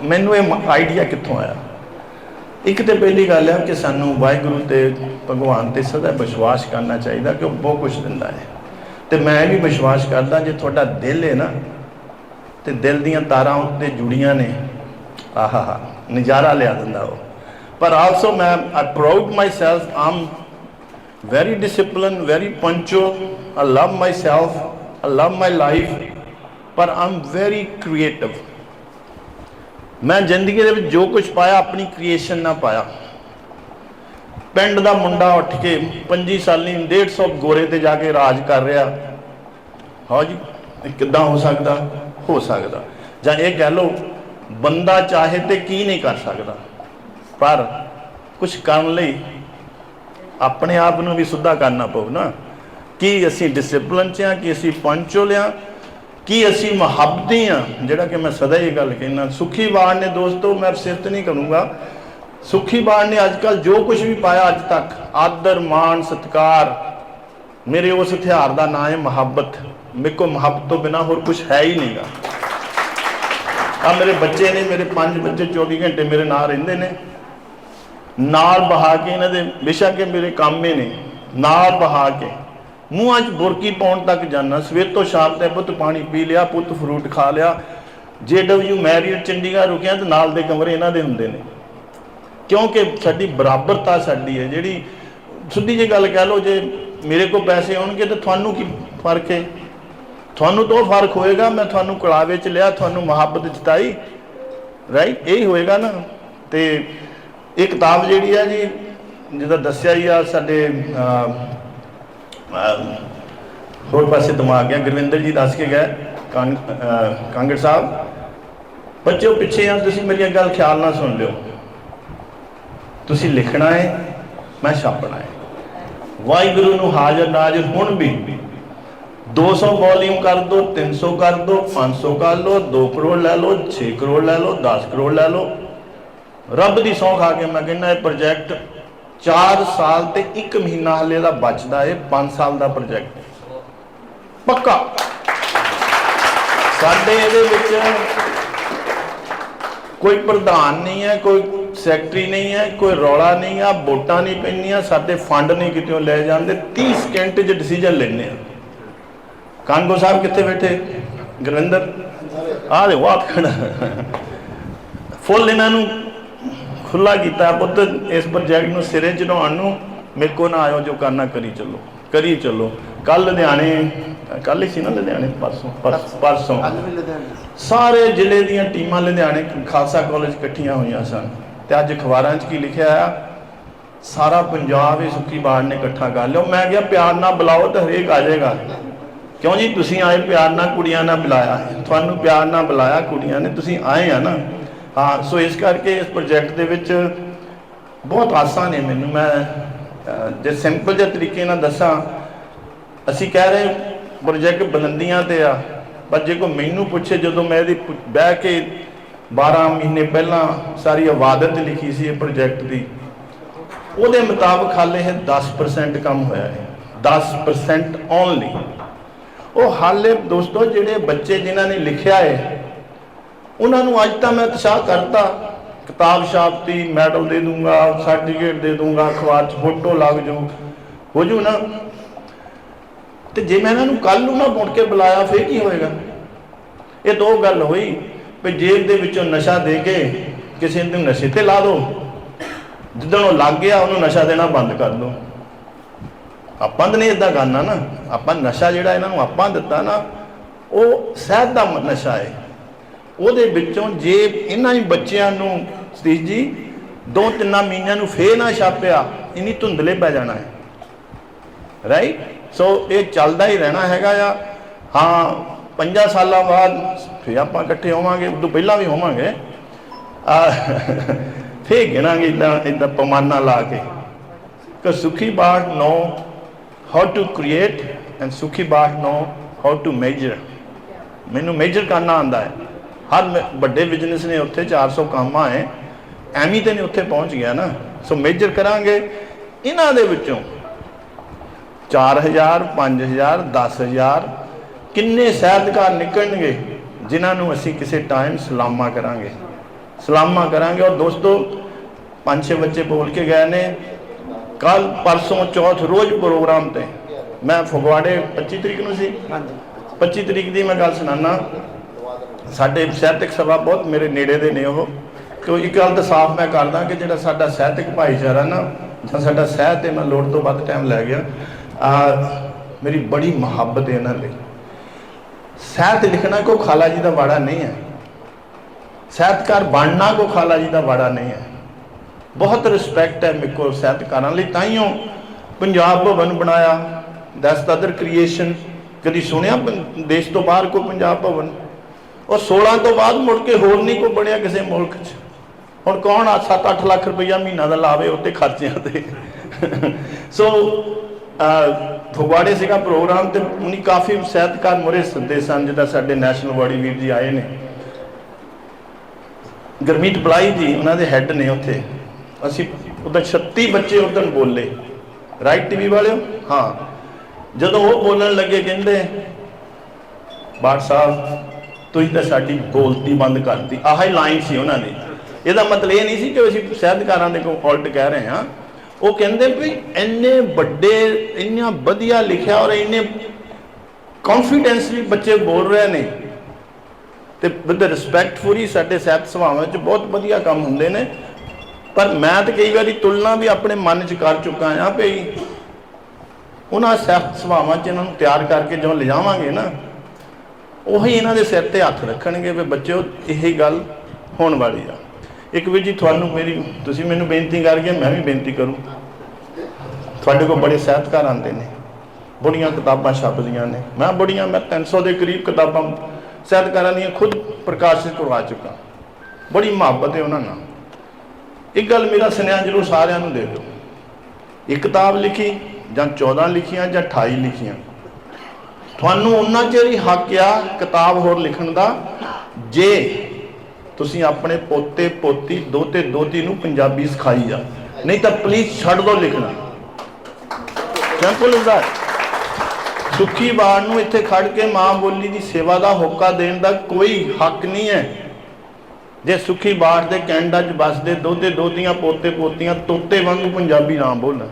ਮੈਨੂੰ ਇਹ ਆਈਡੀਆ ਕਿੱਥੋਂ ਆਇਆ? ਇੱਕ ਤੇ ਪਹਿਲੀ ਗੱਲ ਹੈ ਕਿ ਸਾਨੂੰ ਵਾਹਿਗੁਰੂ ਤੇ ਭਗਵਾਨ ਤੇ ਸਦਾ ਵਿਸ਼ਵਾਸ ਕਰਨਾ ਚਾਹੀਦਾ ਕਿ ਉਹ ਬਹੁਤ ਕੁਝ ਦਿੰਦਾ ਹੈ। ਤੇ ਮੈਂ ਵੀ ਵਿਸ਼ਵਾਸ ਕਰਦਾ ਜੇ ਤੁਹਾਡਾ ਦਿਲ ਹੈ ਨਾ, ਤੇ ਦਿਲ ਦੀਆਂ ਤਾਰਾਂ ਉੱਤੇ ਜੁੜੀਆਂ ਨੇ, ਆਹਾ ਨਜ਼ਾਰਾ ਲਿਆ ਦਿੰਦਾ ਉਹ। ਪਰ ਆਲਸੋ ਮੈਂ I proud myself am very discipline very punctual I love myself I love my life ਪਰ ਆਮ ਵੈਰੀ ਕ੍ਰੀਏਟਿਵ ਮੈਂ ਜ਼ਿੰਦਗੀ ਦੇ ਵਿੱਚ ਜੋ ਕੁਝ ਪਾਇਆ, ਆਪਣੀ ਕ੍ਰੀਏਸ਼ਨ ਨਾਲ ਪਾਇਆ। ਪਿੰਡ ਦਾ ਮੁੰਡਾ ਉੱਠ ਕੇ 25 ਸਾਲੀ 150 ਗੋਰੇ ਤੇ ਜਾ ਕੇ ਰਾਜ ਕਰ ਰਿਹਾ। ਹਾਂ ਜੀ, ਇਹ ਕਿੱਦਾਂ ਹੋ ਸਕਦਾ? ਹੋ ਸਕਦਾ। ਜਾਂ ਇਹ ਕਹਿ ਲਓ, ਬੰਦਾ ਚਾਹੇ ਤੇ ਕੀ ਨਹੀਂ ਕਰ ਸਕਦਾ। ਪਰ ਕੁਝ ਕਰਨ ਲਈ ਆਪਣੇ ਆਪ ਨੂੰ ਵੀ ਸੁੱਧਾ ਕਰਨਾ ਪਊ ਨਾ। ਕੀ ਅਸੀਂ ਡਿਸਪਲਿਨ ਚ ਆ ਕਿ ਅਸੀਂ ਪੰਚੋ ਲਿਆ ਕੀ ਅਸੀਂ ਮੁਹੱਬਤੀ ਆ ਜਿਹੜਾ ਕਿ ਮੈਂ ਸਦਾ ਇਹ ਗੱਲ ਕਹਿੰਦਾ ਸੁਖੀ ਬਾਣ ਨੇ ਦੋਸਤੋ, ਮੈਂ ਸਿਫਤ ਨਹੀਂ ਕਰੂੰਗਾ। ਸੁਖੀ ਬਾਣ ਨੇ ਅੱਜ ਕੱਲ ਜੋ ਕੁਝ ਵੀ ਪਾਇਆ ਅੱਜ ਤੱਕ, ਆਦਰ, ਮਾਣ, ਸਤਕਾਰ, ਮੇਰੇ ਉਸ ਹਥਿਆਰ ਦਾ ਨਾਮ ਹੈ ਮੁਹੱਬਤ। ਮੇਰੇ ਕੋ ਮੁਹੱਬਤ ਤੋਂ ਬਿਨਾ ਹੋਰ ਕੁਝ ਹੈ ਹੀ ਨਹੀਂਗਾ। ਆ ਮੇਰੇ ਬੱਚੇ ਨੇ, ਮੇਰੇ ਪੰਜ ਬੱਚੇ 24 ਘੰਟੇ ਮੇਰੇ ਨਾਲ ਰਹਿੰਦੇ ਨੇ। ਨਾਲ ਬਹਾ ਕੇ ਇਹਨਾਂ ਦੇ, ਬੇਸ਼ੱਕ ਇਹ ਮੇਰੇ ਕੰਮ ਨੇ। ਨਾਲ ਬਹਾ ਕੇ। ਮੂੰਹਾਂ 'ਚ ਬੁਰਕੀ ਪਾਉਣ ਤੱਕ ਜਾਣਾ ਸਵੇਰ ਤੋਂ ਸ਼ਾਮ ਤੱਕ ਪੁੱਤ ਪਾਣੀ ਪੀ ਲਿਆ, ਪੁੱਤ ਫਰੂਟ ਖਾ ਲਿਆ। ਜੇ ਡਬਲਯੂ ਮੈਰੀਅਟ ਚੰਡੀਗੜ੍ਹ ਰੁਕਿਆ ਤੇ ਨਾਲ ਦੇ ਕਮਰੇ ਇਹਨਾਂ ਦੇ ਹੁੰਦੇ ਨੇ। ਕਿਉਂਕਿ ਸਾਡੀ ਬਰਾਬਰਤਾ ਸਾਡੀ ਹੈ, ਜਿਹੜੀ ਸਿੱਧੀ ਜੀ ਗੱਲ ਕਹਿ ਲਓ, ਜੇ ਮੇਰੇ ਕੋਲ ਪੈਸੇ ਆਉਣਗੇ ਤਾਂ ਤੁਹਾਨੂੰ ਕੀ ਫ਼ਰਕ ਹੈ? ਤੁਹਾਨੂੰ ਤਾਂ ਉਹ ਫ਼ਰਕ ਹੋਏਗਾ, ਮੈਂ ਤੁਹਾਨੂੰ ਕੜਾਵੇ ਚ ਲਿਆ, ਤੁਹਾਨੂੰ ਮੁਹੱਬਤ ਜਤਾਈ ਰਾਈਟ ਇਹ ਹੋਏਗਾ ਨਾ। ਤੇ ਇਹ ਕਿਤਾਬ ਜਿਹੜੀ ਆ ਜੀ ਜਿਹਦਾ ਦੱਸਿਆ ਹੀ ਆ, ਸਾਡੇ ਹੋਰ ਪਾਸੇ ਦਿਮਾਗ ਗਿਆ, ਗੁਰਵਿੰਦਰ ਜੀ ਦੱਸ ਕੇ ਗਏ ਕਾਂ- ਕਾਂਗੜ ਸਾਹਿਬ। ਬੱਚਿਓ ਪਿੱਛੇ ਆ, ਤੁਸੀਂ ਮੇਰੀ ਗੱਲ ਖਿਆਲ ਨਾਲ ਸੁਣ ਲਿਓ। ਤੁਸੀਂ ਲਿਖਣਾ ਹੈ, ਮੈਂ ਛਾਪਣਾ ਹੈ। ਵਾਹਿਗੁਰੂ ਨੂੰ ਹਾਜ਼ਰ ਨਾਜ਼ਰ ਹੁਣ ਵੀ। 200 ਵੋਲਿਊਮ ਕਰ ਦੋ 300 ਕਰ ਦੋ 500 ਕਰ ਲਓ 2 ਕਰੋੜ ਲੈ ਲਓ 6 ਕਰੋੜ ਲੈ ਲਓ 10 ਕਰੋੜ ਲੈ ਲਓ। ਰੱਬ ਦੀ ਸੌਂ ਖਾ ਕੇ ਮੈਂ ਕਹਿੰਦਾ ਇਹ ਪ੍ਰੋਜੈਕਟ 4 ਸਾਲ ਤੇ 1 ਮਹੀਨਾ ਹਲੇ ਦਾ ਬਚਦਾ ਹੈ 5 ਸਾਲ ਦਾ ਪ੍ਰੋਜੈਕਟ ਪੱਕਾ। ਸਾਡੇ ਇਹਦੇ ਵਿੱਚ ਕੋਈ ਪ੍ਰਧਾਨ ਨਹੀਂ ਹੈ, ਕੋਈ ਸੈਕਟਰੀ ਨਹੀਂ ਹੈ, ਕੋਈ ਰੌਲਾ ਨਹੀਂ ਆ ਵੋਟਾਂ ਨਹੀਂ ਪੈਂਦੀਆਂ, ਸਾਡੇ ਫੰਡ ਨਹੀਂ ਕਿਤੇੋਂ ਲੈ ਜਾਂਦੇ। 30 ਸਕਿੰਟ 'ਚ ਡਿਸੀਜਨ ਲੈਣੇ ਆ ਕਾਂਗੋ ਸਾਹਿਬ ਕਿੱਥੇ ਬੈਠੇ? ਗੁਰਿੰਦਰ? ਆਹ ਦੇ ਵਾਪ ਖੜਾ। ਫੁੱਲ ਇਹਨਾਂ ਨੂੰ ਖੁੱਲਾ ਕੀਤਾ, ਪੁੱਤ, ਇਸ ਪ੍ਰੋਜੈਕਟ ਨੂੰ ਸਿਰੇ ਚੜਾਉਣ ਨੂੰ ਮੇਰੇ ਕੋ ਨਾ ਆਇਓ, ਜੋ ਕਰਨਾ ਕਰੀ ਚੱਲੋ। ਕਰੀ ਚੱਲੋ। ਕੱਲ ਲੁਧਿਆਣੇ ਕੱਲ ਹੀ ਸੀ ਨਾ ਲੁਧਿਆਣੇ ਪਰਸੋਂ ਪਰਸ- ਪਰਸੋਂ। ਸਾਰੇ ਜ਼ਿਲ੍ਹੇ ਦੀਆਂ ਟੀਮਾਂ ਲੁਧਿਆਣੇ ਖਾਲਸਾ ਕਾਲਜ ਇਕੱਠੀਆਂ ਹੋਈਆਂ ਸਨ। ਤੇ ਅੱਜ ਅਖਬਾਰਾਂ 'ਚ ਕੀ ਲਿਖਿਆ ਆ? ਸਾਰਾ ਪੰਜਾਬ ਹੀ ਸੁੱਕੀ ਬਾੜ ਨੇ ਇਕੱਠਾ ਕਰ ਲਿਆ। ਮੈਂ ਕਿਹਾ ਪਿਆਰ ਨਾਲ ਬੁਲਾਓ ਤਾਂ ਹਰੇਕ ਆ ਜਾਏਗਾ। ਕਿਉਂ ਜੀ? ਤੁਸੀਂ ਆਏ ਪਿਆਰ ਨਾਲ ਕੁੜੀਆਂ ਨਾਲ ਬੁਲਾਇਆ। ਤੁਹਾਨੂੰ ਪਿਆਰ ਨਾਲ ਬੁਲਾਇਆ ਕੁੜੀਆਂ ਨੇ ਤੁਸੀਂ ਆਏ ਆ ਨਾ। ਹਾਂ ਸੋ ਇਸ ਕਰਕੇ ਇਸ ਪ੍ਰੋਜੈਕਟ ਦੇ ਵਿੱਚ ਬਹੁਤ ਆਸਾਨ ਹੈ ਮੈਨੂੰ। ਮੈਂ ਜੇ ਸਿੰਪਲ ਜਿਹੇ ਤਰੀਕੇ ਨਾਲ ਦੱਸਾਂ, ਅਸੀਂ ਕਹਿ ਰਹੇ ਪ੍ਰੋਜੈਕਟ ਬੁਲੰਦੀਆਂ ਤੇ ਆ, ਪਰ ਜੇ ਕੋਈ ਮੈਨੂੰ ਪੁੱਛੇ, ਜਦੋਂ ਮੈਂ ਇਹਦੀ ਪੁ- ਬਹਿ ਕੇ 12 ਮਹੀਨੇ ਪਹਿਲਾਂ ਸਾਰੀ ਇਬਾਦਤ ਲਿਖੀ ਸੀ ਇਹ ਪ੍ਰੋਜੈਕਟ ਦੀ, ਉਹਦੇ ਮੁਤਾਬਕ ਹਾਲੇ ਇਹ 10% ਕੰਮ ਹੋਇਆ ਹੈ। 10% ਓਨਲੀ ਉਹ ਹਾਲੇ ਦੋਸਤੋ, ਜਿਹੜੇ ਬੱਚੇ ਜਿਨ੍ਹਾਂ ਨੇ ਲਿਖਿਆ ਹੈ, ਉਹਨਾਂ ਨੂੰ ਅੱਜ ਤਾਂ ਮੈਂ ਉਤਸ਼ਾਹ ਕਰਤਾ ਕਿਤਾਬ ਛਾਪਤੀ, ਮੈਡਲ ਦੇ ਦੂੰਗਾ ਸਰਟੀਫਿਕੇਟ ਦੇ ਦੂੰਗਾ, ਅਖਬਾਰ 'ਚ ਫੋਟੋ ਲੱਗ ਜੂ ਹੋ ਜੂ ਨਾ? ਤੇ ਜੇ ਮੈਂ ਇਹਨਾਂ ਨੂੰ ਕੱਲ ਨੂੰ ਨਾ ਮੁੜ ਕੇ ਬੁਲਾਇਆ, ਫੇਰ ਕੀ ਹੋਏਗਾ? ਇਹ ਦੋ ਗੱਲ ਹੋਈ ਵੀ ਜੇਬ ਦੇ ਵਿੱਚੋਂ ਨਸ਼ਾ ਦੇ ਕੇ ਕਿਸੇ ਨੂੰ ਨਸ਼ੇ ਤੇ ਲਾ ਦੋ। ਜਿੱਦਣ ਉਹ ਲੱਗ ਗਿਆ, ਉਹਨੂੰ ਨਸ਼ਾ ਦੇਣਾ ਬੰਦ ਕਰ ਦੋ। ਆਪਾਂ ਤਾਂ ਨਹੀਂ ਇਦਾਂ ਕਰਨਾ ਨਾ। ਆਪਾਂ ਨਸ਼ਾ ਜਿਹੜਾ ਇਹਨਾਂ ਨੂੰ ਆਪਾਂ ਦਿੱਤਾ ਨਾ, ਉਹ ਸਹਿਤ ਦਾ ਨਸ਼ਾ ਹੈ। ਉਹਦੇ ਵਿੱਚੋਂ ਜੇ ਇਹਨਾਂ ਹੀ ਬੱਚਿਆਂ ਨੂੰ ਸਤੀਸ਼ ਜੀ, ਦੋ ਤਿੰਨਾਂ ਮਹੀਨਿਆਂ ਨੂੰ ਫੇਰ ਨਾ ਛਾਪਿਆ, ਇਨੀ ਧੁੰਦਲੇ ਪੈ ਜਾਣਾ ਹੈ। ਰਾਈਟ ਸੋ ਇਹ ਚੱਲਦਾ ਹੀ ਰਹਿਣਾ ਹੈਗਾ ਆ। ਹਾਂ, ਪੰਜਾਂ ਸਾਲਾਂ ਬਾਅਦ ਫੇਰ ਆਪਾਂ ਇਕੱਠੇ ਹੋਵਾਂਗੇ, ਉਦੋਂ ਪਹਿਲਾਂ ਵੀ ਹੋਵਾਂਗੇ। ਆ, ਫੇਰ ਗਿਣਾਂਗੇ ਇਦਾਂ ਇਦਾਂ ਪਮਾਨਾ ਲਾ ਕੇ। ਕਿ Sukhi but know how to create and Sukhi but know how to measure ਮੈਨੂੰ ਮੇਜਰ ਕਰਨਾ ਆਂਦਾ ਹੈ। ਹਰ ਵੱਡੇ ਬਿਜ਼ਨਸ ਨੇ ਉੱਥੇ 400 ਕੰਮਾਂ ਹੈ ਐਵੇਂ ਤੇ ਨਹੀਂ ਉੱਥੇ ਪਹੁੰਚ ਗਿਆ ਨਾ। ਸੋ ਮੇਜਰ ਕਰਾਂਗੇ। ਇਹਨਾਂ ਦੇ ਵਿੱਚੋਂ 4000 5000 10000 ਕਿੰਨੇ ਸਹਿਤਕਾਰ ਨਿਕਲਣਗੇ ਜਿਨ੍ਹਾਂ ਨੂੰ ਅਸੀਂ ਕਿਸੇ ਟਾਈਮ ਸਲਾਮਾ ਕਰਾਂਗੇ। ਸਲਾਮਾ ਕਰਾਂਗੇ। ਔਰ ਦੋਸਤੋ ਪੰਜ ਛੇ ਬੱਚੇ ਬੋਲ ਕੇ ਗਏ ਨੇ ਕੱਲ ਪਰਸੋਂ ਚੌਥ ਰੋਜ਼ ਪ੍ਰੋਗਰਾਮ ਤੇ। ਮੈਂ ਫਗਵਾੜੇ 25 ਤਰੀਕ ਨੂੰ ਸੀ? ਹਾਂਜੀ। 25 ਤਰੀਕ ਦੀ ਮੈਂ ਗੱਲ ਸੁਣਾਨਾ। ਸਾਡੇ ਸਾਹਿਤਕ ਸਭਾ ਬਹੁਤ ਮੇਰੇ ਨੇੜੇ ਦੇ ਨੇ ਉਹ। ਕਿਉਂ ਇੱਕ ਗੱਲ ਤਾਂ ਸਾਫ਼ ਮੈਂ ਕਰਦਾ ਕਿ ਜਿਹੜਾ ਸਾਡਾ ਸਾਹਿਤਕ ਭਾਈਚਾਰਾ ਨਾ, ਜਾਂ ਸਾਡਾ ਸਾਹਿਤ ਹੈ ਮੈਂ ਲੋੜ ਤੋਂ ਵੱਧ ਟਾਈਮ ਲੈ ਗਿਆ, ਆ ਮੇਰੀ ਬੜੀ ਮੁਹੱਬਤ ਹੈ ਇਹਨਾਂ ਲਈ ਸਾਹਿਤ ਲਿਖਣਾ ਕੋ ਖਾਲਾ ਜੀ ਦਾ ਵਾੜਾ ਨਹੀਂ ਹੈ। ਸਾਹਿਤਕਾਰ ਬਣਨਾ ਕੋ ਖਾਲਾ ਜੀ ਦਾ ਵਾੜਾ ਨਹੀਂ ਹੈ। ਬਹੁਤ ਰਿਸਪੈਕਟ ਹੈ ਮੇਰੇ ਕੋਲ ਸਾਹਿਤਕਾਰਾਂ ਲਈ। ਤਾਈਓ ਪੰਜਾਬ ਭਵਨ ਬਣਾਇਆ ਦਸ ਅਦਰ ਕ੍ਰੀਏਸ਼ਨ ਕਦੀ ਸੁਣਿਆ ਪੰ- ਦੇਸ਼ ਤੋਂ ਬਾਹਰ ਕੋਈ ਪੰਜਾਬ ਭਵਨ? ਉਹ 16 ਤੋਂ ਬਾਅਦ ਮੁੜ ਕੇ ਹੋਰ ਨਹੀਂ ਕੋਈ ਬਣਿਆ ਕਿਸੇ ਮੁਲਕ 'ਚ। ਹੁਣ ਕੌਣ ਆ 7-8 ਲੱਖ ਰੁਪਈਆ ਮਹੀਨਾ ਦਾ ਲਾਵੇ ਉੱਤੇ ਖਰਚਿਆਂ ਤੇ? ਸੋ ਫਗਵਾੜੇ ਸੀਗਾ ਪ੍ਰੋਗਰਾਮ ਤੇ ਉਨੀ ਕਾਫੀ ਸਾਹਿਤਕਾਰ ਮੁਰੇ ਸੱਦੇ ਸਨ ਜਿੱਦਾਂ ਸਾਡੇ ਨੈਸ਼ਨਲ ਬਾਡੀ ਵੀਰ ਜੀ ਆਏ ਨੇ। ਗਰਮੀਤ ਬਲਾਈ ਜੀ ਉਹਨਾਂ ਦੇ ਹੈੱਡ ਨੇ ਉੱਥੇ। ਅਸੀਂ ਉਦੋਂ 36 ਬੱਚੇ ਉਦੋਂ ਬੋਲੇ। ਰਾਈਟ ਟੀਵੀ ਵਾਲਿਓ? ਹਾਂ। ਜਦੋਂ ਉਹ ਬੋਲਣ ਲੱਗੇ ਕਹਿੰਦੇ ਬਾਟ ਸਾਹਿਬ ਤੁਸੀਂ ਤਾਂ ਸਾਡੀ ਬੋਲਤੀ ਬੰਦ ਕਰਤੀ। ਆਹ ਹੀ ਲਾਈਨ ਸੀ ਉਹਨਾਂ ਦੀ। ਇਹਦਾ ਮਤਲਬ ਇਹ ਨਹੀਂ ਸੀ ਕਿ ਅਸੀਂ ਸਾਹਿਤਕਾਰਾਂ ਦੇ ਕੋਲ ਫਾਲਟ ਕਹਿ ਰਹੇ ਹਾਂ। ਉਹ ਕਹਿੰਦੇ ਵੀ ਇੰਨੇ ਵੱਡੇ, ਇੰਨਾ ਵਧੀਆ ਲਿਖਿਆ ਔਰ ਇੰਨੇ ਕੌਨਫੀਡੈਂਸਲੀ ਬੱਚੇ ਬੋਲ ਰਹੇ ਨੇ। ਤੇ ਵਿਦ ਰਿਸਪੈਕਟਫੁਲੀ ਸਾਡੇ ਸਾਹਿਤ ਸਭਾਵਾਂ 'ਚ ਬਹੁਤ ਵਧੀਆ ਕੰਮ ਹੁੰਦੇ ਨੇ। ਪਰ ਮੈਂ ਤਾਂ ਕਈ ਵਾਰੀ ਤੁਲਨਾ ਵੀ ਆਪਣੇ ਮਨ 'ਚ ਕਰ ਚੁੱਕਾ ਆ ਭਈ ਉਹਨਾਂ ਸਾਹਿਤ ਸਭਾਵਾਂ 'ਚ ਇਹਨਾਂ ਨੂੰ ਤਿਆਰ ਕਰਕੇ ਜਦੋਂ ਲਿਜਾਵਾਂਗੇ ਨਾ ਉਹੀ ਇਹਨਾਂ ਦੇ ਸਿਰ ਤੇ ਹੱਥ ਰੱਖਣਗੇ ਵੀ ਬੱਚਿਓ, ਇਹ ਗੱਲ ਹੋਣ ਵਾਲੀ ਆ। ਇੱਕ ਵੀ ਜੀ, ਤੁਹਾਨੂੰ ਮੇਰੀ, ਤੁਸੀਂ ਮੈਨੂੰ ਬੇਨਤੀ ਕਰਕੇ ਮੈਂ ਵੀ ਬੇਨਤੀ ਕਰੂੰ। ਤੁਹਾਡੇ ਕੋਲ ਬੜੇ ਸਾਹਿਤਕਾਰ ਆਉਂਦੇ ਨੇ। ਬੜੀਆਂ ਕਿਤਾਬਾਂ ਛਪਦੀਆਂ ਨੇ। ਮੈਂ ਬੜੀਆਂ, ਮੈਂ 300 ਦੇ ਕਰੀਬ ਕਿਤਾਬਾਂ, ਸਾਹਿਤਕਾਰਾਂ ਦੀਆਂ ਖੁਦ ਪ੍ਰਕਾਸ਼ਿਤ ਕਰਵਾ ਚੁੱਕਾ। ਬੜੀ ਮੁਹੱਬਤ ਹੈ ਉਹਨਾਂ ਨਾਲ। ਇੱਕ ਗੱਲ ਮੇਰਾ ਸੁਨੇਹਾ ਜ਼ਰੂਰ ਸਾਰਿਆਂ ਨੂੰ ਦੇ ਦਿਓ। ਇੱਕ ਕਿਤਾਬ ਲਿਖੀ ਜਾਂ 14 ਲਿਖੀਆਂ ਜਾਂ 28 ਲਿਖੀਆਂ। ਤੁਹਾਨੂੰ ਉਹਨਾਂ ਚਿਰ ਹੀ ਹੱਕ ਆ ਕਿਤਾਬ ਹੋਰ ਲਿਖਣ ਦਾ। ਜੇ ਤੁਸੀਂ ਆਪਣੇ ਪੋਤੇ, ਪੋਤੀ, ਦੋਤੇ, ਦੋਤੀ ਨੂੰ ਪੰਜਾਬੀ ਸਿਖਾਈ ਜਾ। ਨਹੀਂ ਤਾਂ ਪਲੀਜ਼ ਛੱਡ ਦਿਓ ਲਿਖਣਾ। ਸਿੰਪਲ ਇਜ਼ ਦੈਟ ਸੁੱਖੀ ਬਾੜ ਨੂੰ ਇੱਥੇ ਖੜ ਕੇ ਮਾਂ ਬੋਲੀ ਦੀ ਸੇਵਾ ਦਾ ਹੋਕਾ ਦੇਣ ਦਾ ਕੋਈ ਹੱਕ ਨਹੀਂ ਹੈ। ਜੇ ਸੁੱਖੀ ਬਾੜ ਦੇ ਕੈਨੇਡਾ 'ਚ ਵੱਸਦੇ ਦੋਤੇ, ਦੋਤੀਆਂ, ਪੋਤੇ, ਪੋਤੀਆਂ ਤੋਤੇ ਵਾਂਗੂ ਪੰਜਾਬੀ ਨਾ ਬੋਲਣ।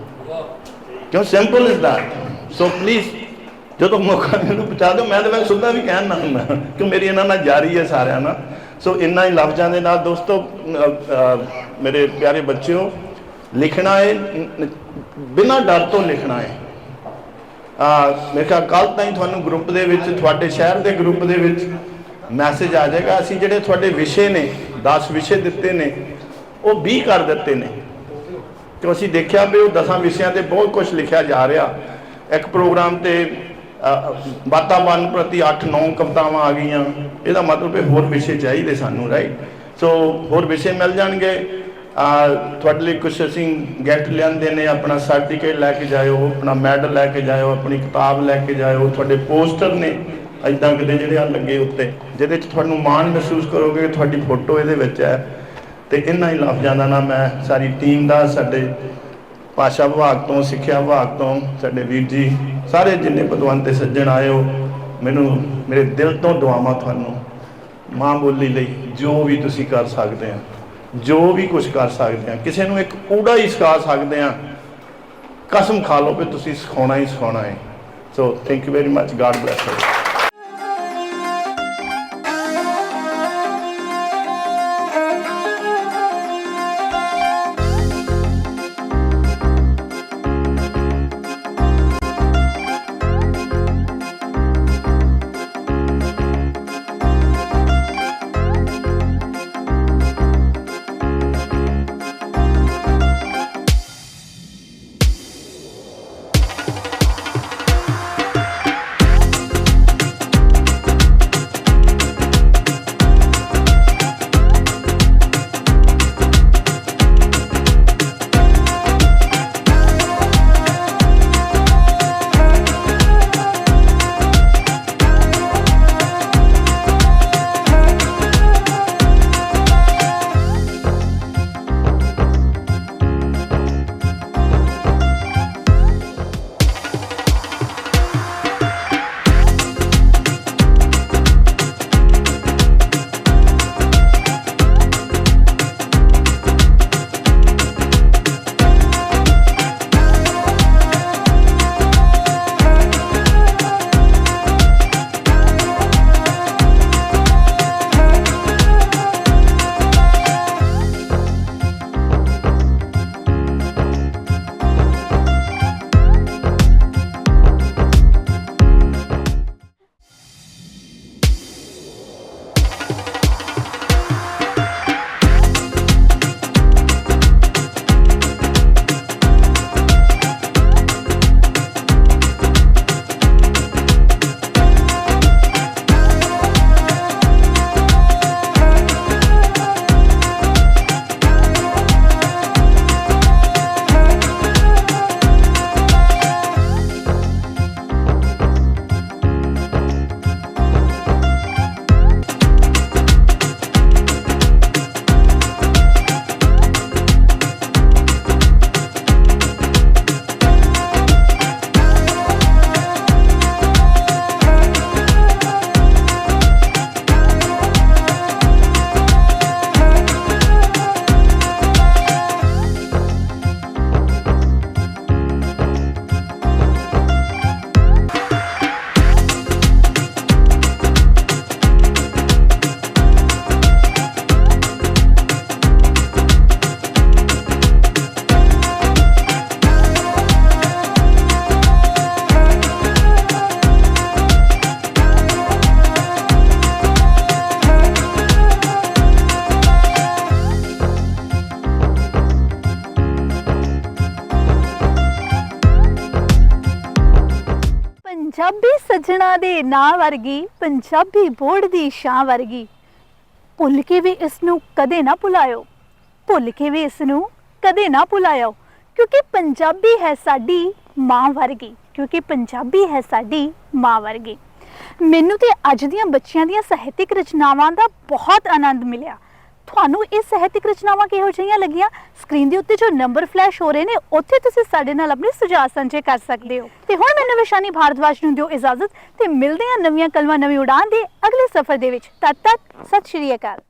ਕਿਉਂ? Simple is that so please ਜਦੋਂ ਮੌਕਾ ਮੈਨੂੰ ਪਹੁੰਚਾ ਦਿਓ, ਮੈਂ ਤਾਂ ਵੈਸੇ ਸੁੱਧਾ ਵੀ ਕਹਿਣ ਨਾ ਹੁੰਦਾ, ਕਿ ਮੇਰੀ ਇਹਨਾਂ ਨਾਲ ਜਾਰੀ ਹੈ ਸਾਰਿਆਂ ਨਾਲ। ਸੋ ਇੰਨਾ ਹੀ ਲਫ਼ਜ਼ਾਂ ਦੇ ਨਾਲ ਦੋਸਤੋ ਮੇਰੇ ਪਿਆਰੇ ਬੱਚਿਓ, ਲਿਖਣਾ ਹੈ ਬਿਨਾਂ ਡਰ ਤੋਂ ਲਿਖਣਾ ਹੈ ਆ, ਮੇਰੇ ਖਿਆਲ ਕੱਲ ਹੀ ਤੁਹਾਨੂੰ ਗਰੁੱਪ ਦੇ ਵਿੱਚ, ਤੁਹਾਡੇ ਸ਼ਹਿਰ ਦੇ ਗਰੁੱਪ ਦੇ ਵਿੱਚ ਮੈਸੇਜ ਆ ਜਾਏਗਾ। ਅਸੀਂ ਜਿਹੜੇ ਤੁਹਾਡੇ ਵਿਸ਼ੇ ਨੇ 10 ਵਿਸ਼ੇ ਦਿੱਤੇ ਨੇ, ਉਹ 20 ਕਰ ਦਿੱਤੇ ਨੇ। ਕਿ ਅਸੀਂ ਦੇਖਿਆ ਵੀ ਉਹ 10 ਵਿਸ਼ਿਆਂ ਤੇ ਬਹੁਤ ਕੁਝ ਲਿਖਿਆ ਜਾ ਰਿਹਾ। ਇੱਕ ਪ੍ਰੋਗਰਾਮ ਤੇ ਵਾਤਾਵਰਨ ਪ੍ਰਤੀ 8-9 ਕਵਿਤਾਵਾਂ ਆ ਗਈਆਂ। ਇਹਦਾ ਮਤਲਬ ਹੈ ਹੋਰ ਵਿਸ਼ੇ ਚਾਹੀਦੇ ਸਾਨੂੰ ਰਾਈਟ ਸੋ ਹੋਰ ਵਿਸ਼ੇ ਮਿਲ ਜਾਣਗੇ। ਆ, ਤੁਹਾਡੇ ਲਈ ਕੁਝ ਅਸੀਂ ਗਿਫਟ ਲਿਆਂਦੇ ਨੇ, ਆਪਣਾ ਸਰਟੀਫਿਕੇਟ ਲੈ ਕੇ ਜਾਇਓ, ਆਪਣਾ ਮੈਡਲ ਲੈ ਕੇ ਜਾਇਓ, ਆਪਣੀ ਕਿਤਾਬ ਲੈ ਕੇ ਜਾਇਓ, ਤੁਹਾਡੇ ਪੋਸਟਰ ਨੇ ਐਦਾਂ ਕਿਤੇ ਜਿਹੜੇ ਆ ਲੱਗੇ ਉੱਤੇ, ਜਿਹਦੇ 'ਚ ਤੁਹਾਨੂੰ ਮਾਣ ਮਹਿਸੂਸ ਕਰੋਗੇ ਕਿ ਤੁਹਾਡੀ ਫੋਟੋ ਇਹਦੇ ਵਿੱਚ ਹੈ। ਤੇ ਇਹਨਾਂ ਹੀ ਲਫ਼ਜ਼ਾਂ ਦਾ ਨਾ ਮੈਂ, ਸਾਰੀ ਟੀਮ ਦਾ, ਸਾਡੇ ਭਾਸ਼ਾ ਵਿਭਾਗ ਤੋਂ, ਸਿੱਖਿਆ ਵਿਭਾਗ ਤੋਂ, ਸਾਡੇ ਵੀਰ ਜੀ, ਸਾਰੇ ਜਿੰਨੇ ਪਦਵੰਤ ਤੇ ਸੱਜਣ ਆਇਓ ਮੈਨੂੰ, ਮੇਰੇ ਦਿਲ ਤੋਂ ਦੁਆਵਾਂ ਤੁਹਾਨੂੰ, ਮਾਂ ਬੋਲੀ ਲਈ ਜੋ ਵੀ ਤੁਸੀਂ ਕਰ ਸਕਦੇ ਆ, ਜੋ ਵੀ ਕੁਝ ਕਰ ਸਕਦੇ ਆ, ਕਿਸੇ ਨੂੰ ਇੱਕ ਕੂੜਾ ਹੀ ਸਿਖਾ ਸਕਦੇ ਆ, ਕਸਮ ਖਾ ਲਓ ਕਿ ਤੁਸੀਂ ਸਿਖਾਉਣਾ ਹੀ ਸਿਖਾਉਣਾ ਹੈ। So thank you very much God bless you ਸੱਜਣਾ ਦੇ ਨਾਂ ਵਰਗੀ, ਪੰਜਾਬੀ ਬੋਰਡ ਦੀ ਸ਼ਾਂ ਵਰਗੀ। ਭੁੱਲ ਕੇ ਵੀ ਇਸ ਨੂੰ ਕਦੇ ਨਾ ਭੁਲਾਇਓ। ਭੁੱਲ ਕੇ ਵੀ ਇਸ ਨੂੰ ਕਦੇ ਨਾ ਭੁਲਾਇਓ। ਕਿਉਂਕਿ ਪੰਜਾਬੀ ਹੈ ਸਾਡੀ ਮਾਂ ਵਰਗੀ। ਕਿਉਂਕਿ ਪੰਜਾਬੀ ਹੈ ਸਾਡੀ ਮਾਂ ਵਰਗੀ। ਮੈਨੂੰ ਤੇ ਅੱਜ ਦੀਆਂ ਬੱਚਿਆਂ ਦੀਆਂ ਸਾਹਿਤਿਕ ਰਚਨਾਵਾਂ ਦਾ ਬਹੁਤ ਆਨੰਦ ਮਿਲਿਆ। ਤੁਹਾਨੂੰ ਇਹ ਸਾਹਿਤਿਕ ਰਚਨਾਵਾਂ ਕਿਹੋ ਜਿਹੀਆਂ ਲੱਗੀਆਂ? ਸਕਰੀਨ ਦੇ ਉੱਤੇ ਜੋ ਨੰਬਰ ਫਲੈਸ਼ ਹੋ ਰਹੇ ਨੇ, ਉੱਥੇ ਤੁਸੀਂ ਸਾਡੇ ਨਾਲ ਆਪਣੇ ਸੁਝਾਅ ਸਾਂਝੇ ਕਰ ਸਕਦੇ ਹੋ। ਤੇ ਹੁਣ ਮੈਨੂੰ ਵਿਸ਼ਾਨੀ ਭਾਰਦਵਾਜ ਨੂੰ ਦਿਓ ਇਜਾਜ਼ਤ ਤੇ ਮਿਲਦੇ ਹਾਂ ਨਵੀਆਂ ਕਲਮਾਂ ਨਵੀਂ ਉਡਾਨ ਦੇ ਅਗਲੇ ਸਫ਼ਰ ਦੇ ਵਿੱਚ। ਤਦ ਤੱਕ ਸਤਿ ਸ਼੍ਰੀ ਅਕਾਲ।